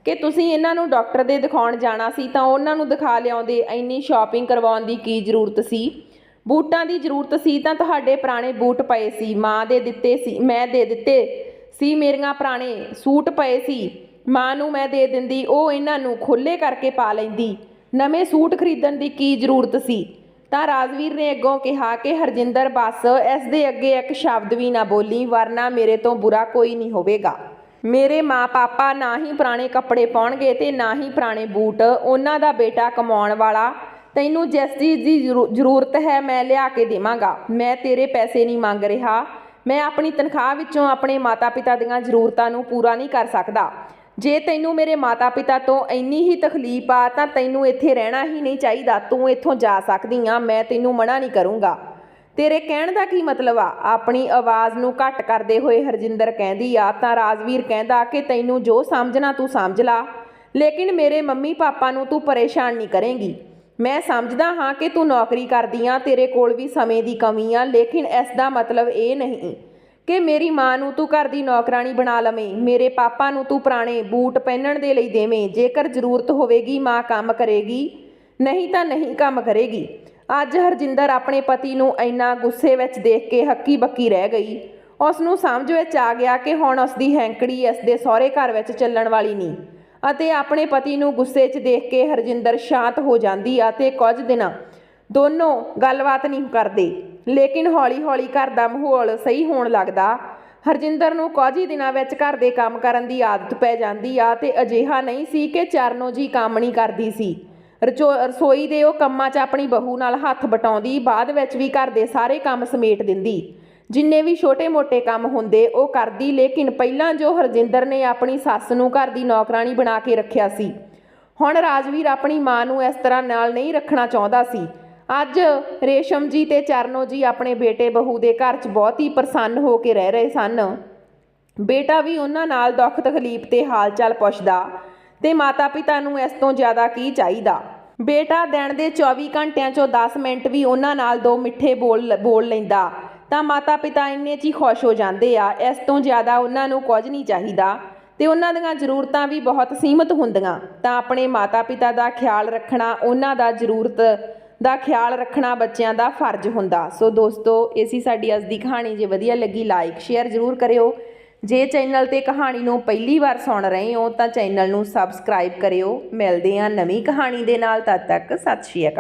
ਕਿ ਤੁਸੀਂ ਇਹਨਾਂ ਨੂੰ ਡਾਕਟਰ ਦੇ ਦਿਖਾਉਣ ਜਾਣਾ ਸੀ ਤਾਂ ਉਹਨਾਂ ਨੂੰ ਦਿਖਾ ਲਿਆਉਂਦੇ। ਇੰਨੀ ਸ਼ਾਪਿੰਗ ਕਰਵਾਉਣ ਦੀ ਕੀ ਜ਼ਰੂਰਤ ਸੀ? ਬੂਟਾਂ ਦੀ ਜ਼ਰੂਰਤ ਸੀ ਤਾਂ ਤੁਹਾਡੇ ਪੁਰਾਣੇ ਬੂਟ ਪਏ ਸੀ। ਮਾਂ ਦੇ ਦਿੱਤੇ ਸੀ, ਮੈਂ ਦੇ ਦਿੱਤੇ। ਸੀ ਮੇਰੀਆਂ ਪੁਰਾਣੇ ਸੂਟ ਪਏ ਸੀ। ਮਾਂ ਨੂੰ ਮੈਂ ਦੇ ਦਿੰਦੀ, ਉਹ ਇਹਨਾਂ ਨੂੰ ਖੁੱਲੇ ਕਰਕੇ ਪਾ ਲੈਂਦੀ। ਨਵੇਂ ਸੂਟ ਖਰੀਦਣ ਦੀ ਕੀ ਜ਼ਰੂਰਤ ਸੀ? ਤਾਂ ਰਾਜਵੀਰ ਨੇ ਅੱਗੋਂ ਕਿਹਾ ਕਿ, ਹਰਜਿੰਦਰ, ਬਸ, ਇਸ ਦੇ ਅੱਗੇ ਇੱਕ ਸ਼ਬਦ ਵੀ ਨਾ ਬੋਲੀ, ਵਰਨਾ ਮੇਰੇ ਤੋਂ ਬੁਰਾ ਕੋਈ ਨਹੀਂ ਹੋਵੇਗਾ। ਮੇਰੇ ਮਾਂ ਪਾਪਾ ਨਾ ਹੀ ਪੁਰਾਣੇ ਕੱਪੜੇ ਪਾਉਣਗੇ ਤੇ ਨਾ ਹੀ ਪੁਰਾਣੇ ਬੂਟ, ਉਹਨਾਂ ਦਾ ਬੇਟਾ ਕਮਾਉਣ ਵਾਲਾ। ਤੈਨੂੰ ਜਿਸ ਚੀਜ਼ ਦੀ ਜ਼ਰੂ- ਜ਼ਰੂਰਤ ਹੈ, ਮੈਂ ਲਿਆ ਕੇ ਦੇਵਾਂਗਾ। ਮੈਂ ਤੇਰੇ ਪੈਸੇ ਨਹੀਂ ਮੰਗ ਰਿਹਾ। ਮੈਂ ਆਪਣੀ ਤਨਖਾਹ ਵਿੱਚੋਂ ਆਪਣੇ ਮਾਤਾ-ਪਿਤਾ ਦੀਆਂ ਜ਼ਰੂਰਤਾਂ ਨੂੰ ਪੂਰਾ ਨਹੀਂ ਕਰ ਸਕਦਾ। ਜੇ ਤੈਨੂੰ ਮੇਰੇ ਮਾਤਾ-ਪਿਤਾ ਤੋਂ ਇੰਨੀ ਹੀ ਤਕਲੀਫ ਆ, ਤਾਂ ਤੈਨੂੰ ਇੱਥੇ ਰਹਿਣਾ ਹੀ ਨਹੀਂ ਚਾਹੀਦਾ। ਤੂੰ ਇੱਥੋਂ ਜਾ ਸਕਦੀ ਆ, ਮੈਂ ਤੈਨੂੰ ਮਨਾ ਨਹੀਂ ਕਰੂੰਗਾ। ਤੇਰੇ ਕਹਿਣ ਦਾ ਕੀ ਮਤਲਬ ਆ? ਆਪਣੀ ਆਵਾਜ਼ ਨੂੰ ਘੱਟ ਕਰਦੇ ਹੋਏ ਹਰਜਿੰਦਰ ਕਹਿੰਦੀ ਆ, ਤਾਂ ਰਾਜਵੀਰ ਕਹਿੰਦਾ ਕਿ ਤੈਨੂੰ ਜੋ ਸਮਝਣਾ ਤੂੰ ਸਮਝ ਲਾ। ਲੇਕਿਨ ਮੇਰੇ ਮੰਮੀ ਪਾਪਾ ਨੂੰ ਤੂੰ ਪਰੇਸ਼ਾਨ ਨਹੀਂ ਕਰੇਂਗੀ। ਮੈਂ ਸਮਝਦਾ ਹਾਂ ਕਿ ਤੂੰ ਨੌਕਰੀ ਕਰਦੀ ਆ, ਤੇਰੇ ਕੋਲ ਵੀ ਸਮੇਂ ਦੀ ਕਮੀ ਆ, ਲੇਕਿਨ ਇਸ ਦਾ ਮਤਲਬ ਇਹ ਨਹੀਂ ਕਿ ਮੇਰੀ ਮਾਂ ਨੂੰ ਤੂੰ ਘਰ ਦੀ ਨੌਕਰਾਨੀ ਬਣਾ ਲਵੇਂ, ਮੇਰੇ ਪਾਪਾ ਨੂੰ ਤੂੰ ਪੁਰਾਣੇ ਬੂਟ ਪਹਿਨਣ ਦੇ ਲਈ ਦੇਵੇਂ, ਜੇਕਰ ਜ਼ਰੂਰਤ ਹੋਵੇਗੀ ਮਾਂ ਕੰਮ ਕਰੇਗੀ, ਨਹੀਂ ਤਾਂ ਨਹੀਂ ਕੰਮ ਕਰੇਗੀ। ਅੱਜ ਹਰਜਿੰਦਰ ਆਪਣੇ ਪਤੀ ਨੂੰ ਇੰਨਾ ਗੁੱਸੇ ਵਿੱਚ ਦੇਖ ਕੇ ਹੱਕੀ ਬੱਕੀ ਰਹਿ ਗਈ। ਉਸ ਨੂੰ ਸਮਝ ਵਿੱਚ ਆ ਗਿਆ ਕਿ ਹੁਣ ਉਸ ਦੀ ਹੈਂਕੜੀ ਇਸ ਦੇ ਸਹੁਰੇ ਘਰ ਵਿੱਚ ਚੱਲਣ ਵਾਲੀ ਨਹੀਂ। ਅਤੇ ਆਪਣੇ ਪਤੀ ਨੂੰ ਗੁੱਸੇ 'ਚ ਦੇਖ ਕੇ ਹਰਜਿੰਦਰ ਸ਼ਾਂਤ ਹੋ ਜਾਂਦੀ ਅਤੇ ਕੁਝ ਦਿਨਾਂ ਦੋਨੋਂ ਗੱਲਬਾਤ ਨਹੀਂ ਕਰਦੇ। ਲੇਕਿਨ ਹੌਲੀ-ਹੌਲੀ ਘਰ ਦਾ ਮਾਹੌਲ ਸਹੀ ਹੋਣ ਲੱਗਦਾ। ਹਰਜਿੰਦਰ ਨੂੰ ਕੁਝ ਹੀ ਦਿਨਾਂ ਵਿੱਚ ਘਰ ਦੇ ਕੰਮ ਕਰਨ ਦੀ ਆਦਤ ਪੈ ਜਾਂਦੀ ਆ ਤੇ ਅਜਿਹਾ ਨਹੀਂ ਸੀ ਕਿ ਚਰਨੋ ਜੀ ਕੰਮ ਨਹੀਂ ਕਰਦੀ ਸੀ। ਰਚੋ- ਰਸੋਈ ਦੇ ਉਹ ਕੰਮਾਂ 'ਚ ਆਪਣੀ ਬਹੂ ਨਾਲ ਹੱਥ ਬਟਾਉਂਦੀ, ਬਾਅਦ ਵਿੱਚ ਵੀ ਘਰ ਦੇ ਸਾਰੇ ਕੰਮ ਸਮੇਟ ਦਿੰਦੀ। ਜਿੰਨੇ ਵੀ ਛੋਟੇ-ਮੋਟੇ ਕੰਮ ਹੁੰਦੇ ਉਹ ਕਰਦੀ, ਲੇਕਿਨ ਪਹਿਲਾਂ ਜੋ ਹਰਜਿੰਦਰ ਨੇ ਆਪਣੀ ਸੱਸ ਨੂੰ ਘਰ ਦੀ ਨੌਕਰਾਨੀ ਬਣਾ ਕੇ ਰੱਖਿਆ ਸੀ, ਹੁਣ ਰਾਜਵੀਰ ਆਪਣੀ ਮਾਂ ਨੂੰ ਇਸ ਤਰ੍ਹਾਂ ਨਾਲ ਨਹੀਂ ਰੱਖਣਾ ਚਾਹੁੰਦਾ ਸੀ। ਅੱਜ ਰੇਸ਼ਮ ਜੀ ਤੇ ਚਰਨੋ ਜੀ ਆਪਣੇ ਬੇਟੇ ਬਹੂ ਦੇ ਘਰ 'ਚ ਬਹੁਤ ਹੀ ਪ੍ਰਸੰਨ ਹੋ ਕੇ ਰਹਿ ਰਹੇ ਸਨ। ਬੇਟਾ ਵੀ ਉਹਨਾਂ ਨਾਲ ਦੁੱਖ ਤਕਲੀਫ ਤੇ ਹਾਲ ਚਾਲ ਪੁੱਛਦਾ ਤੇ ਮਾਤਾ ਪਿਤਾ ਨੂੰ ਇਸ ਤੋਂ ਜ਼ਿਆਦਾ ਕੀ ਚਾਹੀਦਾ? ਬੇਟਾ ਦਿਨ ਦੇ 24 ਘੰਟਿਆਂ ਚੋਂ 10 ਮਿੰਟ ਵੀ ਉਹਨਾਂ ਨਾਲ ਦੋ ਮਿੱਠੇ ਬੋਲ ਬੋਲ ਲੈਂਦਾ। ਤਾਂ ਮਾਤਾ ਪਿਤਾ ਇੰਨੇ 'ਚ ਹੀ ਖੁਸ਼ ਹੋ ਜਾਂਦੇ ਆ। ਇਸ ਤੋਂ ਜ਼ਿਆਦਾ ਉਹਨਾਂ ਨੂੰ ਕੁਝ ਨਹੀਂ ਚਾਹੀਦਾ ਤੇ ਉਹਨਾਂ ਦੀਆਂ ਜ਼ਰੂਰਤਾਂ ਵੀ ਬਹੁਤ ਸੀਮਤ ਹੁੰਦੀਆਂ। ਤਾਂ ਆਪਣੇ ਮਾਤਾ ਪਿਤਾ ਦਾ ਖਿਆਲ ਰੱਖਣਾ, ਉਹਨਾਂ ਦਾ ਜ਼ਰੂਰਤ ਦਾ ਖਿਆਲ ਰੱਖਣਾ ਬੱਚਿਆਂ ਦਾ ਫਰਜ਼ ਹੁੰਦਾ। ਸੋ ਦੋਸਤੋ, ਇਹ ਸਾਡੀ ਅੱਜ ਦੀ ਕਹਾਣੀ। ਜੇ ਵਧੀਆ ਲੱਗੀ ਲਾਈਕ ਸ਼ੇਅਰ ਜ਼ਰੂਰ ਕਰਿਓ। ਜੇ ਚੈਨਲ ਤੇ ਕਹਾਣੀ ਨੂੰ ਪਹਿਲੀ ਵਾਰ ਸੁਣ ਰਹੇ ਹੋ, ਤਾਂ ਚੈਨਲ ਨੂੰ ਸਬਸਕ੍ਰਾਈਬ ਕਰਿਓ। ਮਿਲਦੇ ਹਾਂ ਨਵੀਂ ਕਹਾਣੀ ਦੇ ਨਾਲ। ਤਦ ਤੱਕ ਸਤਿ ਸ਼੍ਰੀ ਅਕਾਲ।